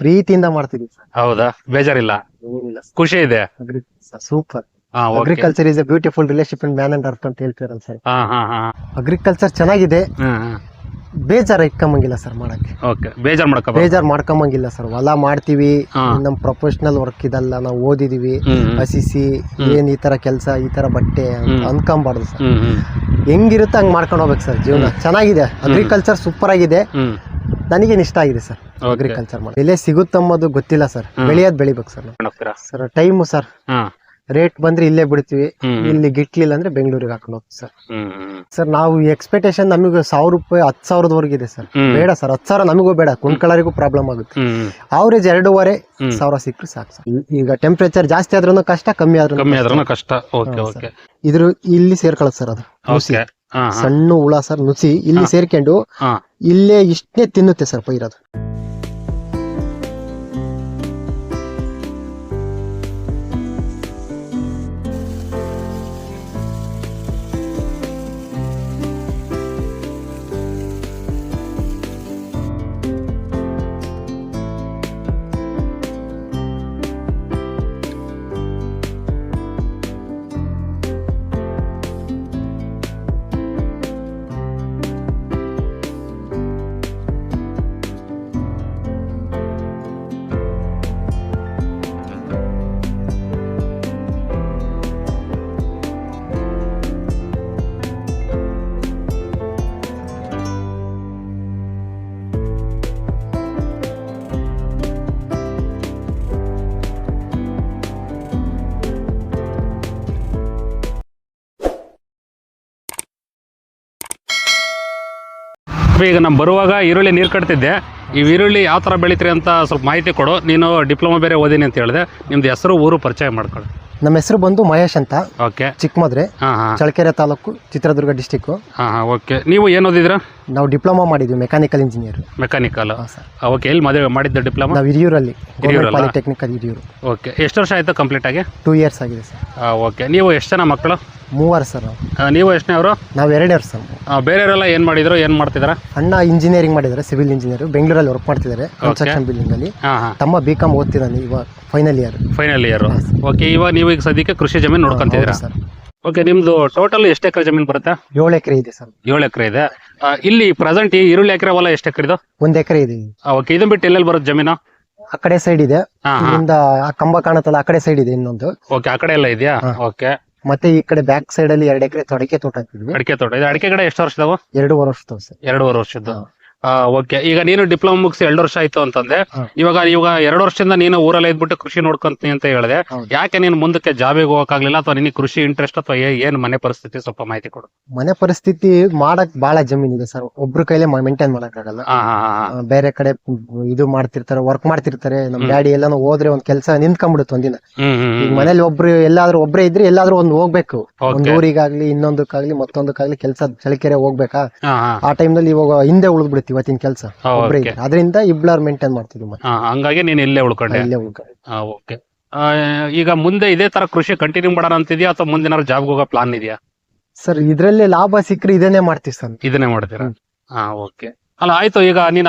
ಪ್ರೀತಿಯಿಂದ ಮಾಡ್ತಿದೀವಿ ಸರ್. ಹೌದಾ? ಬೇಜಾರಿಲ್ಲ? ಏನಿಲ್ಲ ಖುಷಿ ಇದೆ? ಸೂಪರ್ ಹಾ agriculture is a beautiful relation in man and earth ಅಂತ ಹೇಳ್ತಿರಲ್ಲ ಸರ್. ಹಾ ಹಾ ಹಾ. ಅಗ್ರಿಕಲ್ಚರ್ ಚೆನ್ನಾಗಿದೆ. ಹ್ಮ್ ಬೇಜಾರ್ ಇಟ್ಕೊಂಬಂಗಿಲ್ಲ ಸರ್ ಮಾಡಕ್ಕೆ. ಓಕೆ ಬೇಜಾರ್ ಮಾಡ್ಕೋ ಬೇಜಾರ್ ಮಾಡ್ಕೊಂಬಂಗಿಲ್ಲ ಸರ್. ಹೊಲ ಮಾಡ್ತೀವಿ. ಹಾ. ನಮ್ ಪ್ರೊಫೆಷನಲ್ ವರ್ಕ್ ಇದಲ್ಲ ನಾವು ಓದಿದೀವಿ. ಹ್ಮ್ ಹ್ಮ್. ಹಸಿಸಿ ಏನ್ ಈ ತರ ಕೆಲಸ ಈ ತರ ಬಟ್ಟೆ ಅಂತ. ಅನ್ಕೊಂಬಾರ್ದು ಸರ್. ಹ್ಮ್ ಹ್ಮ್. ಹೆಂಗಿರುತ್ತೆ ಹಂಗ್ ಮಾಡ್ಕೊಂಡು ಹೋಗ್ಬೇಕು ಸರ್ ಜೀವನ. ಚೆನ್ನಾಗಿದೆ. ಅಗ್ರಿಕಲ್ಚರ್ ಸೂಪರ್ ಆಗಿದೆ. ಹ್ಮ್. ನನಗೇನು ಇಷ್ಟ ಆಗಿದೆ ಸರ್? ಅಗ್ರಿಕಲ್ಚರ್ ಮಾಡಿ ಬೆಲೆ ಸಿಗುತ್ತಮ್ಮದು ಗೊತ್ತಿಲ್ಲ ಸರ್. ಬೆಳೆಯೋದ್ ಬೆಳಿಬೇಕು ಸರ್ ಹೋಗ್ತೀರಾ ಸರ್ ಟೈಮು ಸರ್ ಹಾ. ರೇಟ್ ಬಂದ್ರೆ ಇಲ್ಲೇ ಬಿಡ್ತೀವಿ. ಇಲ್ಲಿ ಗಿಟ್ಲಿಲ್ಲ ಅಂದ್ರೆ ಬೆಂಗಳೂರಿಗೆ ಹಾಕೊಂಡು ಹೋಗ್ತೀವಿ ಸರ್ ಹ್ಮ್ ಹ್ಮ್. ಸರ್ ನಾವು ಎಕ್ಸ್ಪೆಕ್ಟೇಷನ್ ನಮಗೆ ಸಾವಿರ ರೂಪಾಯಿ ಹತ್ತು ಸಾವಿರದವರೆಗೆ ಇದೆ ಸರ್ ಹ್ಮ್. ಬೇಡ ಸರ್ ಹತ್ತು ಸಾವಿರ ನಮಗೂ ಬೇಡ. ಕುಂಡ್ಕೊಳ್ಳೋರಿಗೂ ಪ್ರಾಬ್ಲಮ್ ಆಗುತ್ತೆ. ಹ್ಮ್ ಅವರೇಜ್ ಎರಡೂವರೆ. ಸಾವಿರ ಸಿಕ್ಕರೆ ಸಾಕು ಸರ್ ಈಗ ಟೆಂಪರೇಚರ್ ಜಾಸ್ತಿ ಆದ್ರೂ ಕಷ್ಟ ಕಮ್ಮಿ ಆದ್ರೂ ಕಮ್ಮಿ ಆದ್ರೂ ಕಷ್ಟ. ಓಕೆ ಓಕೆ ಇದ್ರ ಇಲ್ಲಿ ಸೇರ್ಕೊಳ್ಳೋದು ಸರ್ ಅದು. ನುಸಿ. ಓಕೆ ಹಾ ಹಾ. ಸಣ್ಣ ಹುಳ ಸರ್ ನುಸಿ. ಇಲ್ಲಿ ಸೇರ್ಕೊಂಡು ಹಾ. ಇಲ್ಲೇ ಇಷ್ಟೇ ತಿನ್ನುತ್ತೆ ಸರ್ ಪೈರದು ಈಗ ನಾನು ಬರುವಾಗ ಈರುಳ್ಳಿ ನೀರು ಕಟ್ತಿದ್ದೆ. ಈ ಈರುಳ್ಳಿ ಯಾವ ಥರ ಬೆಳಿತೀರಿ ಅಂತ ಸ್ವಲ್ಪ ಮಾಹಿತಿ ಕೊಡು. ನೀನು ಡಿಪ್ಲೊಮಾ ಬೇರೆ ಓದೀನಿ ಅಂತ ಹೇಳಿದೆ. ನಿಮ್ದು ಹೆಸರು ಊರು ಪರಿಚಯ ಮಾಡ್ಕೊಳ್ಳಿ. ನಮ್ಮ ಹೆಸರು ಬಂದು ಮಹೇಶ್ ಅಂತ. ಓಕೆ. ಚಿಕ್ಕಮದ್ರೆ. ಹಾಂ ಹಾಂ. ಚಳ್ಳಕೆರೆ ತಾಲೂಕು ಚಿತ್ರದುರ್ಗ ಡಿಸ್ಟಿಕ್ ಹಾಂ ಹಾಂ ಓಕೆ. ನೀವು ಏನು ಓದಿದ್ರ? ನಾವು ಡಿಪ್ಲೊಮಾ ಮಾಡಿದ್ವಿ mechanical engineer. Mechanical. Sir. Okay. ಎಲ್ಲಿ ಮದುವೆ ಮಾಡಿದ್ದ ಡಿಪ್ಲೊಮಾ? ನಾವು ಹಿರಿಯೂರಲ್ಲಿ ಹಿರಿಯೂರಲ್ಲ? ಪಾಲಿಟೆಕ್ನಿಕಲ್ ಹಿರಿಯೂರು. ಓಕೆ. ಎಷ್ಟು ವರ್ಷ ಆಯಿತು ಕಂಪ್ಲೀಟ್ ಆಗಿ? ಟೂ ಇಯರ್ಸ್ ಆಗಿದೆ ಸರ್. ಓಕೆ. ನೀವು ಎಷ್ಟು ಜನ ಮಕ್ಕಳು? ಮೂವರು ಸರ್ ನಾವು ಆ, ನೀವು ಎಷ್ಟನೇ ಅವರು? ನಾವು ಎರಡೇ ಸರ್ ಬೇರೆಯವರೆಲ್ಲ ಏನು ಮಾಡಿದ್ರು ಏನು ಮಾಡ್ತಿದಾರ? ಅಣ್ಣ ಇಂಜಿನಿಯರಿಂಗ್ ಮಾಡಿದ್ದಾರೆ ಸಿವಿಲ್ ಇಂಜಿನಿಯರ್ ಬೆಂಗಳೂರಲ್ಲಿ ವರ್ಕ್ ಮಾಡ್ತಿದ್ದಾರೆ ಕನ್ಸ್ಟ್ರಕ್ಷನ್ ಬಿಲ್ಡಿಂಗ್ ಅಲ್ಲಿ. ಹಾಂ ಹಾಂ. ತಮ್ಮ ಬಿ ಕಾಮ್ ಓದ್ತಿದ್ದಾನೆ ಇವಾಗ final year final year okay ಇವಾಗ ನೀವು ಈಗ ಸದ್ಯಕ್ಕೆ ಕೃಷಿ ಜಮೀನು ನೋಡ್ಕೊಂತಿದ್ದೀರಾ? ಸರ್ ಓಕೆ ನಿಮ್ದು ಟೋಟಲ್ ಎಷ್ಟು ಎಕರೆ ಜಮೀನು ಬರುತ್ತೆ? ಏಳು ಎಕರೆ ಇದೆ ಸರ್ ಏಳು ಎಕರೆ ಇದೆ. ಆ, ಇಲ್ಲಿ ಪ್ರೆಸೆಂಟ್ ಈ ಈರುಳ್ಳಿ ಎಕರೆ ಹೊಲ ಎಷ್ಟು ಎಕರೆ ಇದು? ಒಂದ್ ಎಕರೆ ಇದೆ. ಓಕೆ ಇದನ್ನ ಬಿಟ್ಟು ಎಲ್ಲೆಲ್ಲಿ ಬರುತ್ತೆ ಜಮೀನು? ಆ ಕಡೆ ಸೈಡ್ ಇದೆ. ಹಾ ಹಾ. ಇಲ್ಲಿಂದ ಆ ಕಂಬ ಕಾಣುತ್ತಲ್ಲ ಆ ಕಡೆ ಸೈಡ್ ಇದೆ ಇನ್ನೊಂದು. ಓಕೆ ಆ ಕಡೆ ಎಲ್ಲ ಇದೆಯಾ? ಓಕೆ ಮತ್ತೆ ಈ ಕಡೆ ಬ್ಯಾಕ್ ಸೈಡ್ ಅಲ್ಲಿ ಎರಡು ಎಕರೆ ಅಡಿಕೆ ತೋಟ ಹಾಕಿದ್ವಿ. ಅಡಿಕೆ ತೋಟ. ಇದು ಅಡಿಕೆ ಗಿಡ ಎಷ್ಟು ವರ್ಷದವು? ಎರಡೂವರೆ ವರ್ಷದವು ಸರ್. ಎರಡೂವರೆ ವರ್ಷದ್ದು. ಓಕೆ ಈಗ ನೀನು ಡಿಪ್ಲೊಮಾ ಮುಗಿಸಿ ಎರಡು ವರ್ಷ ಆಯ್ತು ಅಂತಂದೆ. ಇವಾಗ ಇವಾಗ ಎರಡು ವರ್ಷದಿಂದ ನೀನು ಊರಲ್ಲಿ ಇದ್ಬಿಟ್ಟು ಕೃಷಿ ನೋಡ್ಕೊಂತೀನಿ ಅಂತ ಹೇಳಿದೆ. ಯಾಕೆ ನೀನು ಮುಂದಕ್ಕೆ ಜಾಬಿಗೆ ಹೋಗಕ್ಕಾಗ್ಲಿಲ್ಲ ಅಥವಾ ನಿನಗೆ ಕೃಷಿ ಇಂಟ್ರೆಸ್ಟ್ ಅಥವಾ ಏನ್ ಮನೆ ಪರಿಸ್ಥಿತಿ ಸ್ವಲ್ಪ ಮಾಹಿತಿ ಕೊಡು ಮನೆ ಪರಿಸ್ಥಿತಿ ಮಾಡಕ್ ಬಹಳ ಜಮೀನಿದೆ ಸರ್ ಒಬ್ರ ಕೈಲೇ ಮೇಂಟೈನ್ ಮಾಡಕ್ ಆಗಲ್ಲ ಹಾ ಹಾ ಹಾ ಹಾ. ಬೇರೆ ಕಡೆ ಇದು ಮಾಡ್ತಿರ್ತಾರೆ ವರ್ಕ್ ಮಾಡ್ತಿರ್ತಾರೆ ನಮ್. ಡ್ಯಾಡಿ ಎಲ್ಲಾನು ಹೋದ್ರೆ ಒಂದ್ ಕೆಲಸ ನಿಂತ್ಕೊಂಡ್ಬಿಡುತ್ತೆ ಒಂದಿನ ಈಗ. ಮನೇಲಿ ಒಬ್ರು ಎಲ್ಲಾದ್ರೂ ಒಬ್ರೇ ಇದ್ರೆ ಎಲ್ಲಾದ್ರೂ ಒಂದ್ ಹೋಗ್ಬೇಕು ಒಂದ್. ಊರಿಗಾಗ್ಲಿ ಇನ್ನೊಂದಕ್ಕಾಗ್ಲಿ ಮತ್ತೊಂದಕ್ಕಾಗ್ಲಿ ಕೆಲಸ ಚಳಿಕೆರೆ ಹೋಗ್ಬೇಕಾ ಆ ಟೈಮ್ನಲ್ಲಿ ಇವಾಗ ಹಿಂದೆ ಉಳಿದ್ಬಿಡ್ತೀವಿ ಇವತ್ತಿನ ಕೆಲಸ. ಒಬ್ರೇ. ಇದ್ರೆ ಅದರಿಂದ ಇಬ್ಳಾರ್ ಮೇಂಟೈನ್ ಮಾಡ್ತಿದ್ವಿ ಮತ್ತೆ. ಹಾ, ಹಂಗಾಗಿ ನೀನು ಇಲ್ಲೇ ಉಳ್ಕೊಂಡೆ. ಇಲ್ಲೇ ಓಕೆ ಈಗ ಮುಂದೆ ಇದೇ ತರ ಕೃಷಿ ಕಂಟಿನ್ಯೂ ಮಾಡೋಣ ಅಂತಿದ್ಯಾ ಅಥವಾ ಮುಂದಿನ ಜಾಬ್ ಹೋಗೋ ಪ್ಲಾನ್ ಇದೆಯಾ? ಸರ್ ಇದ್ರಲ್ಲೇ ಲಾಭ ಸಿಕ್ಕರೆ ಇದನ್ನೇ ಮಾಡ್ತೀವಿ ಸರ್. ಇದನ್ನೇ ಮಾಡ್ತೀರಾ? ಹ್ಮ್. ಹಾ ಓಕೆ ಅಲ್ಲ ಆಯ್ತು ಈಗ ನೀನ್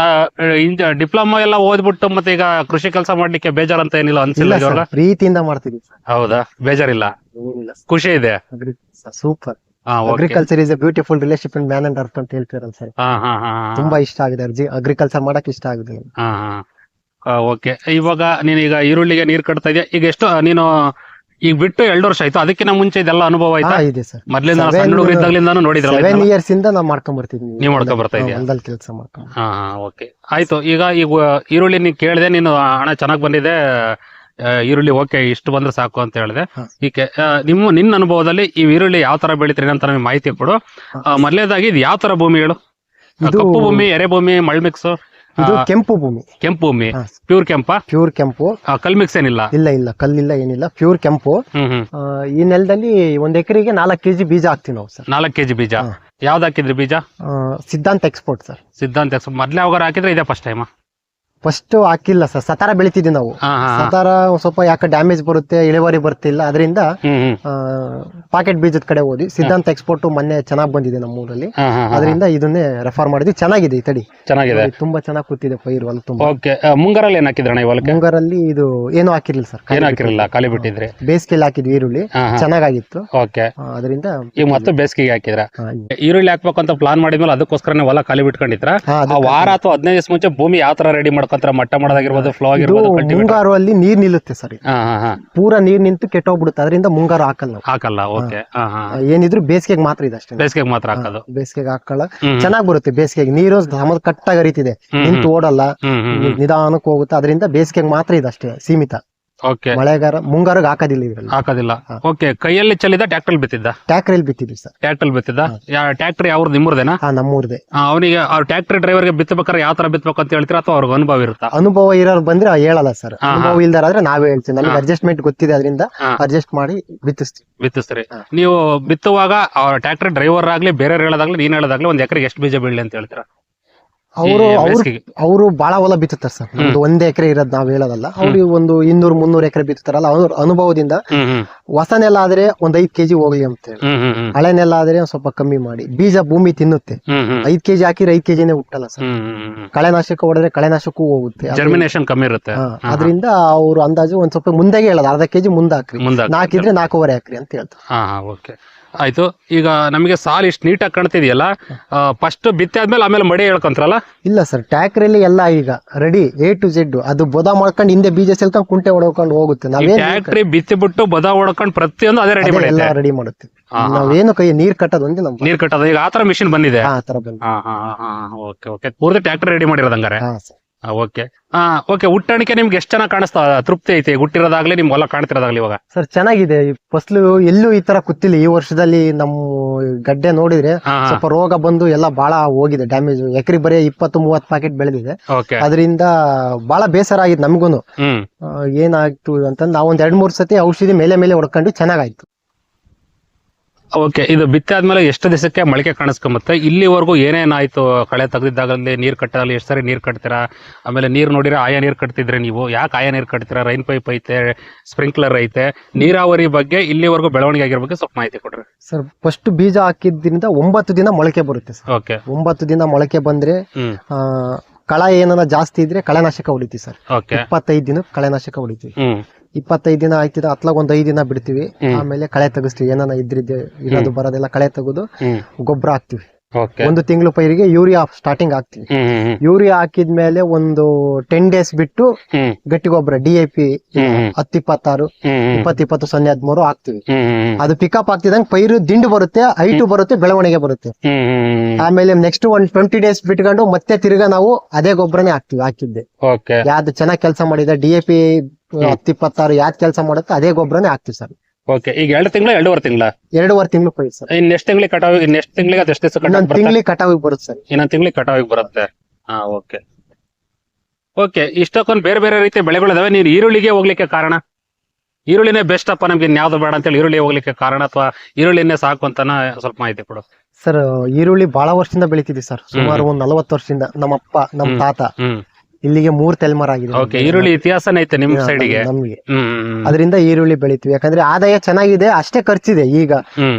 ಡಿಪ್ಲೊಮಾ ಎಲ್ಲ ಓದ್ಬಿಟ್ಟು ಮತ್ತೆ ಈಗ ಕೃಷಿ ಕೆಲಸ ಮಾಡ್ಲಿಕ್ಕೆ ಬೇಜಾರ್ ಅಂತ ಏನಿಲ್ಲ ಇಲ್ಲ ಅನ್ಸಿಲ್ಲ ಸರ್ ಇವಾಗ ಪ್ರೀತಿಯಿಂದ ಮಾಡ್ತಿದ್ವಿ ಸರ್. ಹೌದಾ? ಬೇಜಾರಿಲ್ಲ? ಏನಿಲ್ಲ ಖುಷಿ ಇದೆ? Super. Okay agriculture is a beautiful relation in man and earth ಅಂತ ಹೇಳ್ತಿರಲ್ಲ ಸರ್ ತುಂಬಾ ಇಷ್ಟ ಆಗಿದೆ ಅರ್ಜಿ ಅಗ್ರಿಕಲ್ಚರ್ ಮಾಡಕ್ ಇಷ್ಟ ಆಗಿದೆ ಓಕೆ ಇವಾಗ ನೀನು ಈಗ ಈರುಳ್ಳಿಗೆ ನೀರ್ ಕಟ್ತಾ ಇದೆಯಾ? ಈಗ ಎಷ್ಟು ನೀನು ಈಗ ಬಿಟ್ಟು ಎರಡು ವರ್ಷ ಆಯ್ತು. ಅದಕ್ಕಿಂತ ಮುಂಚೆ ಇದೆಲ್ಲ ಅನುಭವ ಹಾ ಆಯ್ತಾ ಇದೆ ಸರ್ ಮೊದ್ಲಿಂದ ನಾನು ಸಣ್ಣ ಹುಡುಗರು ಇದ್ದಾಗಲಿಂದಾನು ನೋಡಿದ್ರಲ್ಲ ಸೆವೆನ್ ಇದನ್ನೆಲ್ಲ? ಇಯರ್ಸ್ ಇಂದ ನಾವ್ ಮಾಡ್ಕೊಂಡ್ ಬರ್ತಿದ್ವಿ. ನೀವ್ ಮಾಡ್ಕೊಂಡ್ ಬರ್ತಾ ಇದೀಯ? ಹೊಲದಲ್ಲಿ ಕೆಲಸ ಮಾಡ್ಕೊಂಡು. ಹಾ ಓಕೆ ಆಯ್ತು ಈಗ ಈಗ ಈರುಳ್ಳಿ ನೀ ಕೇಳಿದೆ ನೀನು ಹಣ ಚೆನ್ನಾಗಿ ಬಂದಿದೆ. ಈರುಳ್ಳಿ ಓಕೆ ಇಷ್ಟು ಬಂದ್ರೆ ಸಾಕು ಅಂತ ಹೇಳಿದೆ. ಈಕೆ ನಿಮ್ಮ ನಿನ್ನ ಅನುಭವದಲ್ಲಿ ಈ ಈರುಳ್ಳಿ ಯಾವ ತರ ಬೆಳಿತೀರಿ ಅಂತ ನಮಗೆ ಮಾಹಿತಿ ಕೊಡು. ಮೊದಲೇದಾಗಿ ಇದು ಯಾವ ತರ ಭೂಮಿಗಳು ಕಪ್ಪು ಭೂಮಿ ಎರೆ ಭೂಮಿ ಮಳ್ ಮಿಕ್ಸ್ ಇದು ಕೆಂಪು ಭೂಮಿ. ಕೆಂಪು ಭೂಮಿ. ಪ್ಯೂರ್ ಕೆಂಪ? ಪ್ಯೂರ್ ಕೆಂಪು. ಕಲ್ ಮಿಕ್ಸ್ ಏನಿಲ್ಲ? ಇಲ್ಲ ಇಲ್ಲ ಕಲ್ಲಿಲ್ಲ ಏನಿಲ್ಲ ಪ್ಯೂರ್ ಕೆಂಪು. ಈ ನೆಲದಲ್ಲಿ ಒಂದ್ ಎಕರೆಗೆ ನಾಲ್ಕು ಕೆಜಿ ಬೀಜ ಹಾಕ್ತೀವಿ ನಾವು ಸರ್. ನಾಲ್ಕು ಕೆಜಿ ಬೀಜ. ಯಾವ್ದು ಹಾಕಿದ್ರಿ ಬೀಜ? ಸಿದ್ಧಾಂತ ಎಕ್ಸ್ಪೋರ್ಟ್ ಸರ್. ಸಿದ್ಧಾಂತ ಮೊದ್ಲೇ ಯಾವಾಗ ಹಾಕಿದ್ರೆ ಇದೆ ಫಸ್ಟ್ ಟೈಮ್ ಫಸ್ಟ್ ಹಾಕಿಲ್ಲ ಸರ್. ಸತಾರ ಬೆಳಿತಿದ್ವಿ ನಾವು. ಸತಾರ ಸ್ವಲ್ಪ ಯಾಕೆ ಡ್ಯಾಮೇಜ್ ಬರುತ್ತೆ ಇಳುವರಿ ಬರ್ತಿಲ್ಲ ಅದರಿಂದ ಪಾಕೆಟ್ ಬೀಜದ ಕಡೆ ಹೋದ್ವಿ. ಸಿದ್ಧಾಂತ ಎಕ್ಸ್ಪೋರ್ಟ್ ಮೊನ್ನೆ ಚೆನ್ನಾಗಿ ಬಂದಿದೆ ನಮ್ಮ ಊರಲ್ಲಿ. ಅದರಿಂದ ಇದನ್ನೇ ರೆಫರ್ ಮಾಡಿದ್ವಿ. ಚೆನ್ನಾಗಿದೆ ಈ ತಡಿ ಚೆನ್ನಾಗಿದೆ. ತುಂಬಾ ಚೆನ್ನಾಗಿ ಕೂತಿದೆ ಪೈರು ಅಲ್ಲಿ ತುಂಬಾ. ಓಕೆ ಮುಂಗಾರಲ್ಲಿ ಏನ್ ಹಾಕಿದ್ರಣ ಈ ಹೊಲಕ್ಕೆ? ಮುಂಗಾರಲ್ಲಿ ಇದು ಏನು ಹಾಕಿರ್ಲಿಲ್ಲ ಸರ್. ಏನು ಹಾಕಿರಲಿಲ್ಲ ಖಾಲಿ ಬಿಟ್ಟಿದ್ರೆ. ಬೇಸಿಗೆಯಲ್ಲಿ ಹಾಕಿದ್ವಿ ಈರುಳ್ಳಿ. ಚೆನ್ನಾಗಿತ್ತು ಓಕೆ ಅದರಿಂದ ಈಗ ಮತ್ತೆ ಬೇಸಿಗೆಗೆ ಹಾಕಿದ್ರ? ಈರುಳ್ಳಿ ಹಾಕ್ಬೇಕು ಅಂತ ಪ್ಲಾನ್ ಮಾಡಿದ್ಮೇಲೆ ಅದಕ್ಕೋಸ್ಕರನೇ ಹೊಲ ಖಾಲಿ ಬಿಟ್ಕೊಂಡಿದ್ರ? ವಾರ ಅಥವಾ ಹದಿನೈದು ದಿವಸ ಮುಂಚೆ ಭೂಮಿ ಯಾವ ತರ ರೆಡಿ ಮಾಡ್ಕೊಂತಾರ ಮಟ್ಟ ಮಾಡೋದಾಗಿರ್ಬೋದು ಫ್ಲೋ ಆಗಿರ್ಬೋದು ಮುಂಗಾರು ಅಲ್ಲಿ ನೀರ್ ನಿಲ್ಲುತ್ತೆ ಸರ್ ಪೂರ ನೀರ್ ನಿಂತು ಕೆಟ್ಟೋಗ್ಬಿಡುತ್ತೆ ಅದರಿಂದ ಮುಂಗಾರು ಹಾಕಲ್ಲ ಹಾಕಲ್ಲ ಓಕೆ ಏನಿದ್ರು ಬೇಸಿಗೆಗೆ ಮಾತ್ರ ಇದೆ ಅಷ್ಟೇ. ಬೇಸಿಗೆಗೆ ಮಾತ್ರ ಹಾಕೋದು. ಬೇಸಿಗೆಗೆ ಹಾಕಲ್ಲ. ಚೆನ್ನಾಗ್ ಬರುತ್ತೆ ಬೇಸಿಗೆಗೆ. ನೀರು ಸಮದ ಕಟ್ಟಾಗಿ ಹರಿತಿದೆ. ನಿಂತು ಓಡಲ್ಲ. ನಿಧಾನಕ್ಕೆ ಹೋಗುತ್ತೆ. ಅದರಿಂದ ಬೇಸಿಗೆಗೆ ಮಾತ್ರ ಇದೆ ಅಷ್ಟೇ ಸೀಮಿತ. ಓಕೆ ಮಳೆಗಾರ ಮುಂಗಾರಿಗೆ ಹಾಕೋದಿಲ್ಲ ಇದ್ರಲ್ಲಿ. ಹಾಕೋದಿಲ್ಲ. ಓಕೆ ಕೈಯಲ್ಲಿ ಚಲಿದ ಟ್ರ್ಯಾಕ್ಟರ್ ಬಿತ್ತಿದ್ದ? ಟ್ಯಾಕ್ರಲ್ಲಿ ಬಿತ್ತಿದ್ವಿ ಸರ್. ಟ್ರಾಕ್ಟರ್ ಬಿತ್ತಿದ್ದ? ಟ್ರ್ಯಾಕ್ಟರ್ ಯಾವ್ದು ನಿಮ್ಮೂರ್ದೇನಾ? ಹಾ ನಮ್ಮೂರ್ದೆ. ಅವನಿಗೆ ಅವ್ರ ಡ್ರೈವರ್ಗೆ ಬಿತ್ತಬೇಕಾದ್ರೆ ಯಾವ ತರ ಬಿತ್ತಬೇಕು ಅಂತ ಹೇಳ್ತೀರಾ ಅಥವಾ ಅವ್ರಿಗೆ ಅನುಭವ ಇರುತ್ತಾ? ಅನುಭವ ಇರೋರು ಬಂದ್ರೆ ಹೇಳಲ್ಲ ಸರ್. ಅನುಭವ ಇಲ್ದಾರಾದ್ರೆ ನಾವೇ ಹೇಳ್ತೀವಿ. ನಮ್ಗೆ. ಅಡ್ಜಸ್ಟ್ಮೆಂಟ್ ಗೊತ್ತಿದೆ ಅದರಿಂದ. ಅಡ್ಜಸ್ಟ್ ಮಾಡಿ ಬಿತ್ತಿಸ್ತೀವಿ. ಬಿತ್ತಿಸ್ತೀರಿ. ನೀವು ಬಿತ್ತುವಾಗ ಅವ್ರ ಟ್ರ್ಯಾಕ್ಟರ್ ಡ್ರೈವರ್ ಆಗ್ಲಿ ಬೇರೆ ಹೇಳೋದಾಗ್ಲಿ ನೀನ್ ಹೇಳೋದಾಗ್ಲಿ ಒಂದ್ ಎಕರೆಗೆ ಎಷ್ಟು ಬೀಜ ಬೀಳಲಿ ಅಂತ ಹೇಳ್ತೀರಾ? ಅವರು ಅವ್ರು ಬಹಳ ಹೊಲ ಬಿತ್ತುತ್ತಾರೆ ಸರ್. ಒಂದು ಒಂದ್ ಎಕರೆ ಇರೋದ್ ನಾವ್ ಹೇಳೋದಲ್ಲ. ಅವ್ರಿಗೆ ಒಂದು ಇನ್ನೂರ್ ಮುನ್ನೂರ್ ಎಕರೆ ಬಿತ್ತುತ್ತಾರಲ್ಲ ಅವ್ರ ಅನುಭವದಿಂದ ಹೊಸ ನೆಲ ಆದ್ರೆ ಒಂದ್ ಐದ್ ಕೆಜಿ ಹೋಗ್ಲಿ ಅಂತ ಹೇಳಿ. ಹಳೆ ನೆಲ ಆದ್ರೆ ಸ್ವಲ್ಪ ಕಮ್ಮಿ ಮಾಡಿ. ಬೀಜ ಭೂಮಿ ತಿನ್ನುತ್ತೆ. ಐದ್ ಕೆಜಿ ಹಾಕಿದ್ರೆ ಐದ್ ಕೆಜಿನೇ ಹುಟ್ಟಲ್ಲ ಸರ್. ಕಳೆನಾಶಕ ಹೊಡೆದ್ರೆ ಕಳೆನಾಶಕ್ಕೂ ಹೋಗುತ್ತೆ. ಜರ್ಮಿನೇಷನ್ ಕಮ್ಮಿ ಇರುತ್ತೆ. ಅದರಿಂದ ಅವ್ರು ಅಂದಾಜು ಒಂದ್ ಸ್ವಲ್ಪ ಮುಂದೆಗೆ ಹೇಳೋದು. ಅರ್ಧ ಕೆಜಿ ಮುಂದೆ ಹಾಕ್ರಿ ನಾಲ್ಕಿದ್ರೆ ನಾಲ್ಕೂವರೆ ಹಾಕ್ರಿ ಅಂತ ಹೇಳ್ತಾರೆ. ಆಯ್ತು. ಈಗ ನಮಗೆ ಸಾಲ್ ಇಷ್ಟು ನೀಟಾಗಿ ಕಾಣ್ತಿದೆಯಲ್ಲ ಫಸ್ಟ್ ಬಿತ್ತೆ ಆದ್ಮೇಲೆ ಆಮೇಲೆ ಮಡಿ ಹೇಳ್ಕೊಂತಾರಲ್ಲ? ಇಲ್ಲ ಸರ್ ಟ್ಯಾಕ್ರಲ್ಲಿ ಎಲ್ಲ ಈಗ ರೆಡಿ ಎ ಟು ಜೆಡ್ ಅದು ಬೊದ ಮಾಡ್ಕೊಂಡು ಹಿಂದೆ ಬೀಜ ಸೆಲ್ಕೊಂಡು ಕುಂಟೆ ಹೊಡ್ಕೊಂಡು ಹೋಗುತ್ತೆ. ನಾವೇನ್ ಟ್ಯಾಕ್ಟ್ರಿ ಬಿತ್ತಿ ಬಿಟ್ಟು ಬದ ಹೊಡ್ಕೊಂಡು ಪ್ರತಿಯೊಂದು ಅದೇ ರೆಡಿ ಮಾಡಿ ಎಲ್ಲ ರೆಡಿ ಮಾಡುತ್ತೆ. ನಾವೇನು ಕೈ ನೀರ್ ಕಟ್ಟೋದು ನಮ್ಗೆ ನಮ್ ನೀರ್ ಕಟ್ಟೋದು. ಈಗ ಆತರ ಮಿಷಿನ್ ಬಂದಿದೆ? ಆ ಬಂದು ಹಾ ಓಕೆ ಓಕೆ. ಪೂರ್ತಿ ಟ್ಯಾಕ್ಟರ್ ರೆಡಿ ಮಾಡಿರೋದಂಗಾರೆ ಹಾ ಸರ್. ಓಕೆ ಹಾ ಓಕೆ ಹುಟ್ಟಣಿಕೆ ನಿಮ್ಗೆ ಎಷ್ಟು ಚೆನ್ನಾಗಿ ಕಾಣಿಸ್ತಾ ತೃಪ್ತಿ ಐತೆ? ಹುಟ್ಟಿರೋದಾಗ್ಲಿ ನಿಮ್ ಹೊಲ ಕಾಣ್ತಿರೋದಾಗ್ಲಿ ಇವಾಗ? ಸರ್ ಚೆನ್ನಾಗಿದೆ. ಈ ಫಸ್ಲು ಎಲ್ಲೂ ಈ ತರ ಕುತ್ತಿಲ್ಲ. ಈ ವರ್ಷದಲ್ಲಿ ನಮ್ಮ ಗಡ್ಡೆ ನೋಡಿದ್ರೆ ಹಾ ಸ್ವಲ್ಪ ರೋಗ ಬಂದು ಎಲ್ಲ ಬಹಳ ಹೋಗಿದೆ. ಡ್ಯಾಮೇಜ್. ಎಕರೆ ಬರೀ ಇಪ್ಪತ್ತು ಮೂವತ್ತು ಪ್ಯಾಕೆಟ್ ಬೆಳೆದಿದೆ. ಓಕೆ ಅದರಿಂದ ಬಹಳ ಬೇಸರ ಆಗಿತ್ತು ನಮಗೂನು. ಹ್ಮ್. ಆ, ಏನಾಯ್ತು ಅಂತಂದ್ ನಾವು ಒಂದ್ ಎರಡ್ ಮೂರ್ ಸತಿ ಔಷಧಿ ಮೇಲೆ ಮೇಲೆ ಹೊಡ್ಕೊಂಡು ಚೆನ್ನಾಗಾಯ್ತು. ಓಕೆ ಇದು ಬಿತ್ತಾದ್ಮೇಲೆ ಎಷ್ಟು ದಿವಸಕ್ಕೆ ಮೊಳಕೆ ಕಾಣಿಸ್ಕೊಂಬತ್ತೆ. ಇಲ್ಲಿವರೆಗೂ ಏನೇನಾಯ್ತು? ಕಳೆ ತೆಗೆದಿದ್ದಾಗಲಿ ನೀರು ಕಟ್ಟಾಗಲಿ ಎಷ್ಟು ಸರಿ ನೀರು ಕಟ್ತೀರಾ? ಆಮೇಲೆ ನೀರು ನೋಡಿದ್ರೆ ಆಯಾ ನೀರು ಕಟ್ತಿದ್ರೆ ನೀವು. ಯಾಕೆ ಆಯಾ ನೀರು ಕಟ್ತೀರಾ? ರೈನ್ ಪೈಪ್ ಐತೆ ಸ್ಪ್ರಿಂಕ್ಲರ್ ಐತೆ. ನೀರಾವರಿ ಬಗ್ಗೆ ಇಲ್ಲಿವರೆಗೂ ಬೆಳವಣಿಗೆ ಆಗಿರೋ ಬಗ್ಗೆ ಸ್ವಲ್ಪ ಮಾಹಿತಿ ಕೊಡ್ರಿ. ಸರ್ ಫಸ್ಟ್ ಬೀಜ ಹಾಕಿದ್ರಿಂದ ಒಂಬತ್ತು ದಿನ ಮೊಳಕೆ ಬರುತ್ತೆ ಸರ್. ಓಕೆ. ಒಂಬತ್ತು ದಿನ ಮೊಳಕೆ ಬಂದ್ರೆ ಕಳ ಏನಾನ ಜಾಸ್ತಿ ಇದ್ರೆ ಕಳೆನಾಶಕ ಹೊಡಿತೀವಿ ಸರ್. ಇಪ್ಪತ್ತೈದು ದಿನ ಕಳೆನಾಶಕ ಹೊಡಿತೀವಿ ಹ್ಮ್. ಇಪ್ಪತ್ತೈದು ದಿನ ಆಯ್ತಿದ್ರೆ ಅತ್ಲಾಗ ಒಂದ್ ಐದು ದಿನ ಬಿಡ್ತೀವಿ. ಆಮೇಲೆ ಕಳೆ ತೆಗಿಸ್ತೀವಿ. ಏನಾನ ಇದ್ರಿದ್ದೆ ಇರೋದು ಬರೋದೆಲ್ಲ ಕಳೆ ತೆಗೆದು ಗೊಬ್ಬರ ಹಾಕ್ತಿವಿ. ಒಂದು ತಿಂಗಳು ಪೈರಿಗೆ ಯೂರಿಯಾ ಸ್ಟಾರ್ಟಿಂಗ್ ಹಾಕ್ತೀವಿ ಯೂರಿಯಾ ಹಾಕಿದ್ಮೇಲೆ ಒಂದು ಟೆನ್ ಡೇಸ್ ಬಿಟ್ಟು ಗಟ್ಟಿ ಗೊಬ್ಬರ ಡಿ ಎ ಪಿ ಹತ್ತಿಪ್ಪತ್ತಾರು ಹ್ಮ್ ಇಪ್ಪತ್ತು ಇಪ್ಪತ್ತು ಸೊನ್ನೆ ಹದಿಮೂರು ಹಾಕ್ತಿವಿ ಅದು ಪಿಕಪ್ ಆಗ್ತಿದಂಗೆ ಪೈರು ದಿಂಡು ಬರುತ್ತೆ ಹೈಟು ಬರುತ್ತೆ ಬೆಳವಣಿಗೆ ಬರುತ್ತೆ. ಆಮೇಲೆ ನೆಕ್ಸ್ಟ್ ಒಂದ್ ಟ್ವೆಂಟಿ ಡೇಸ್ ಬಿಟ್ಕೊಂಡು ಮತ್ತೆ ತಿರ್ಗಾ ನಾವು ಅದೇ ಗೊಬ್ಬರನೇ ಹಾಕ್ತಿವಿ ಹಾಕಿದ್ದೆ. ಯಾವ್ದು ಚೆನ್ನಾಗಿ ಕೆಲಸ ಮಾಡಿದ ಡಿ ಎ ಪಿ ಹತ್ತಿಪ್ಪತ್ತಾರು ಯಾವ್ದು ಕೆಲಸ ಮಾಡುತ್ತೆ ಅದೇ ಗೊಬ್ಬರನೇ ಹಾಕ್ತಿವಿ ಸರ್. ಓಕೆ ಈಗ ಎರಡು ತಿಂಗಳ ಎರಡೂವರೆ ತಿಂಗಳ? ಎರಡೂವರೆ ತಿಂಗಳು ಪೈರು ಸರ್. ಇನ್ ಎಷ್ಟು ತಿಂಗಳಿಗೆ ಕಟಾವ್ ಎಷ್ಟು ತಿಂಗಳಿಗೆ ಅದೆಷ್ಟು ದಿವಸ ಇನ್ನೊಂದು ತಿಂಗಳಿಗೆ ಕಟಾವಿಗೆ ಬರುತ್ತೆ ಸರ್. ಇನ್ನೊಂದು ತಿಂಗಳಿಗೆ ಕಟಾವಿಗೆ ಬರುತ್ತೆ. ಹಾ ಓಕೆ ಓಕೆ ಇಷ್ಟಕ್ಕೊಂದು ಬೇರೆ ಬೇರೆ ರೀತಿಯ ಬೆಳೆಗಳಿದಾವೆ. ನೀನು ಈರುಳ್ಳಿಗೆ ಹೋಗ್ಲಿಕ್ಕೆ ಕಾರಣ? ಈರುಳ್ಳಿನೇ ಬೆಸ್ಟ್ ಅಪ್ಪ ನಮ್ಗೆ ಇನ್ಯಾವ್ದು ಬೇಡ ಅಂತೇಳಿ ಈರುಳ್ಳಿ ಹೋಗ್ಲಿಕ್ಕೆ ಕಾರಣ ಅಥವಾ ಈರುಳ್ಳಿನೇ ಸಾಕು ಅಂತಾನ ಸ್ವಲ್ಪ ಮಾಹಿತಿ ಕೊಡು. ಸರ್ ಈರುಳ್ಳಿ ಬಹಳ ವರ್ಷದಿಂದ ಬೆಳಿತಿದ್ವಿ ಸರ್. ಸುಮಾರು ಒಂದ್ ನಲವತ್ತು ವರ್ಷದಿಂದ ನಮ್ಮಪ್ಪ ನಮ್ಮ. ತಾತ. ಹ್ಮ್. ಇಲ್ಲಿಗೆ ಮೂರ್ ತೆಲ್ಮರ ಆಗಿದೆ ಓಕೆ ಈರುಳ್ಳಿ ಇತಿಹಾಸ ಐತೆ ನಿಮ್ ಸೈಡಿಗೆ ನಮ್ಗೆ ಹ್ಮ್ ಅದರಿಂದ ಈರುಳ್ಳಿ ಬೆಳಿತೀವಿ. ಯಾಕಂದ್ರೆ ಆದಾಯ ಚೆನ್ನಾಗಿದೆ ಅಷ್ಟೇ ಖರ್ಚಿದೆ. ಈಗ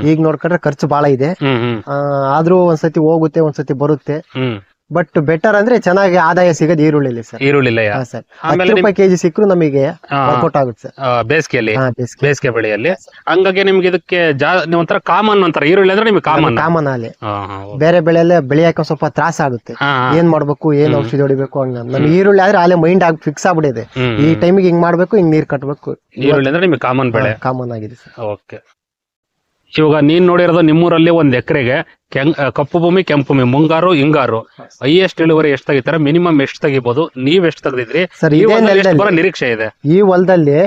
ಈಗ ನೋಡ್ಕೊಂಡ್ರೆ ಖರ್ಚು ಬಹಳ ಇದೆ. ಹ್ಮ್ ಹ್ಮ್. ಆ, ಆದ್ರೂ ಒಂದ್ಸತಿ ಹೋಗುತ್ತೆ ಒಂದ್ಸತಿ ಬರುತ್ತೆ. ಹ್ಮ್. ಬಟ್ ಬೆಟರ್ ಅಂದ್ರೆ ಚೆನ್ನಾಗಿ ಆದಾಯ ಸಿಗೋದು ಈರುಳ್ಳಿಲಿ ಸರ್ ಈರುಳ್ಳಿ ಹಾ ಸರ್ ಆಮೇಲೆ ಹತ್ತು ರೂಪಾಯಿ ಕೆಜಿ ಸಿಕ್ಕರು ನಮಗೆ ವರ್ಕೌಟ್ ಆಗುತ್ತೆ ಸರ್ ಆ, ಬೇಸಿಗೆಯಲ್ಲಿ? ಹಾ ಬೇಸಿಗೆ. ಬೇಸಿಗೆ ಬೆಳೆಯಲ್ಲಿ? ಹಂಗಾಗಿ ನಿಮ್ಗೆ ಇದಕ್ಕೆ ಜಾ ನೀವು ಒಂಥರ ಕಾಮನ್ ಅಂತಾರೆ ಈರುಳ್ಳಿ ಅಂದ್ರೆ ನಿಮ್ಗೆ ಕಾಮನ್ ಕಾಮನ್ ಅಲ್ಲಿ. ಬೇರೆ ಬೆಳೆಯಲ್ಲಿ ಬೆಳೆಯಕ್ಕೆ ಸ್ವಲ್ಪ ತ್ರಾಸ ಆಗುತ್ತೆ. ಏನ್ ಮಾಡ್ಬೇಕು ಏನ್. ಔಷಧಿ ಹೊಡಿಬೇಕು ಹಂಗ. ನಮ್ಗೆ ಈರುಳ್ಳಿ ಆದ್ರೆ ಅಲ್ಲೇ ಮೈಂಡ್ ಆಗಿ ಫಿಕ್ಸ್ ಆಗ್ಬಿಟ್ಟಿದೆ. ಈ ಟೈಮಿಗೆ ಹಿಂಗ್ ಮಾಡ್ಬೇಕು ಹಿಂಗ್ ನೀರ್ ಕಟ್ಬೇಕು. ಈರುಳ್ಳಿ ಅಂದ್ರೆ ನಿಮ್ಗೆ ಕಾಮನ್ ಬೆಳೆ. ಕಾಮನ್ ಆಗಿದೆ ಸರ್ ಓಕೆ. ಇವಾಗ ನೀನ್ ನೋಡಿರೋದು ನಿಮ್ಮೂರಲ್ಲಿ ಒಂದ್ ಎಕರೆಗೆ ಕಪ್ಪು ಭೂಮಿ ಕೆಂಪು ಭೂಮಿ ಮುಂಗಾರು ಹಿಂಗಾರು. ಹೈಯೆಸ್ಟ್ ಇಳುವರಿ ಎಷ್ಟು ತೆಗಿತಾರ? ಮಿನಿಮಮ್ ಎಷ್ಟು ತೆಗಿಬಹುದು ನೀವ್ ಎಷ್ಟು ತೆಗೆದಿದ್ರಿ ಬರೋ ನಿರೀಕ್ಷೆ ಇದೆ? ಈ ಹೊಲದಲ್ಲಿ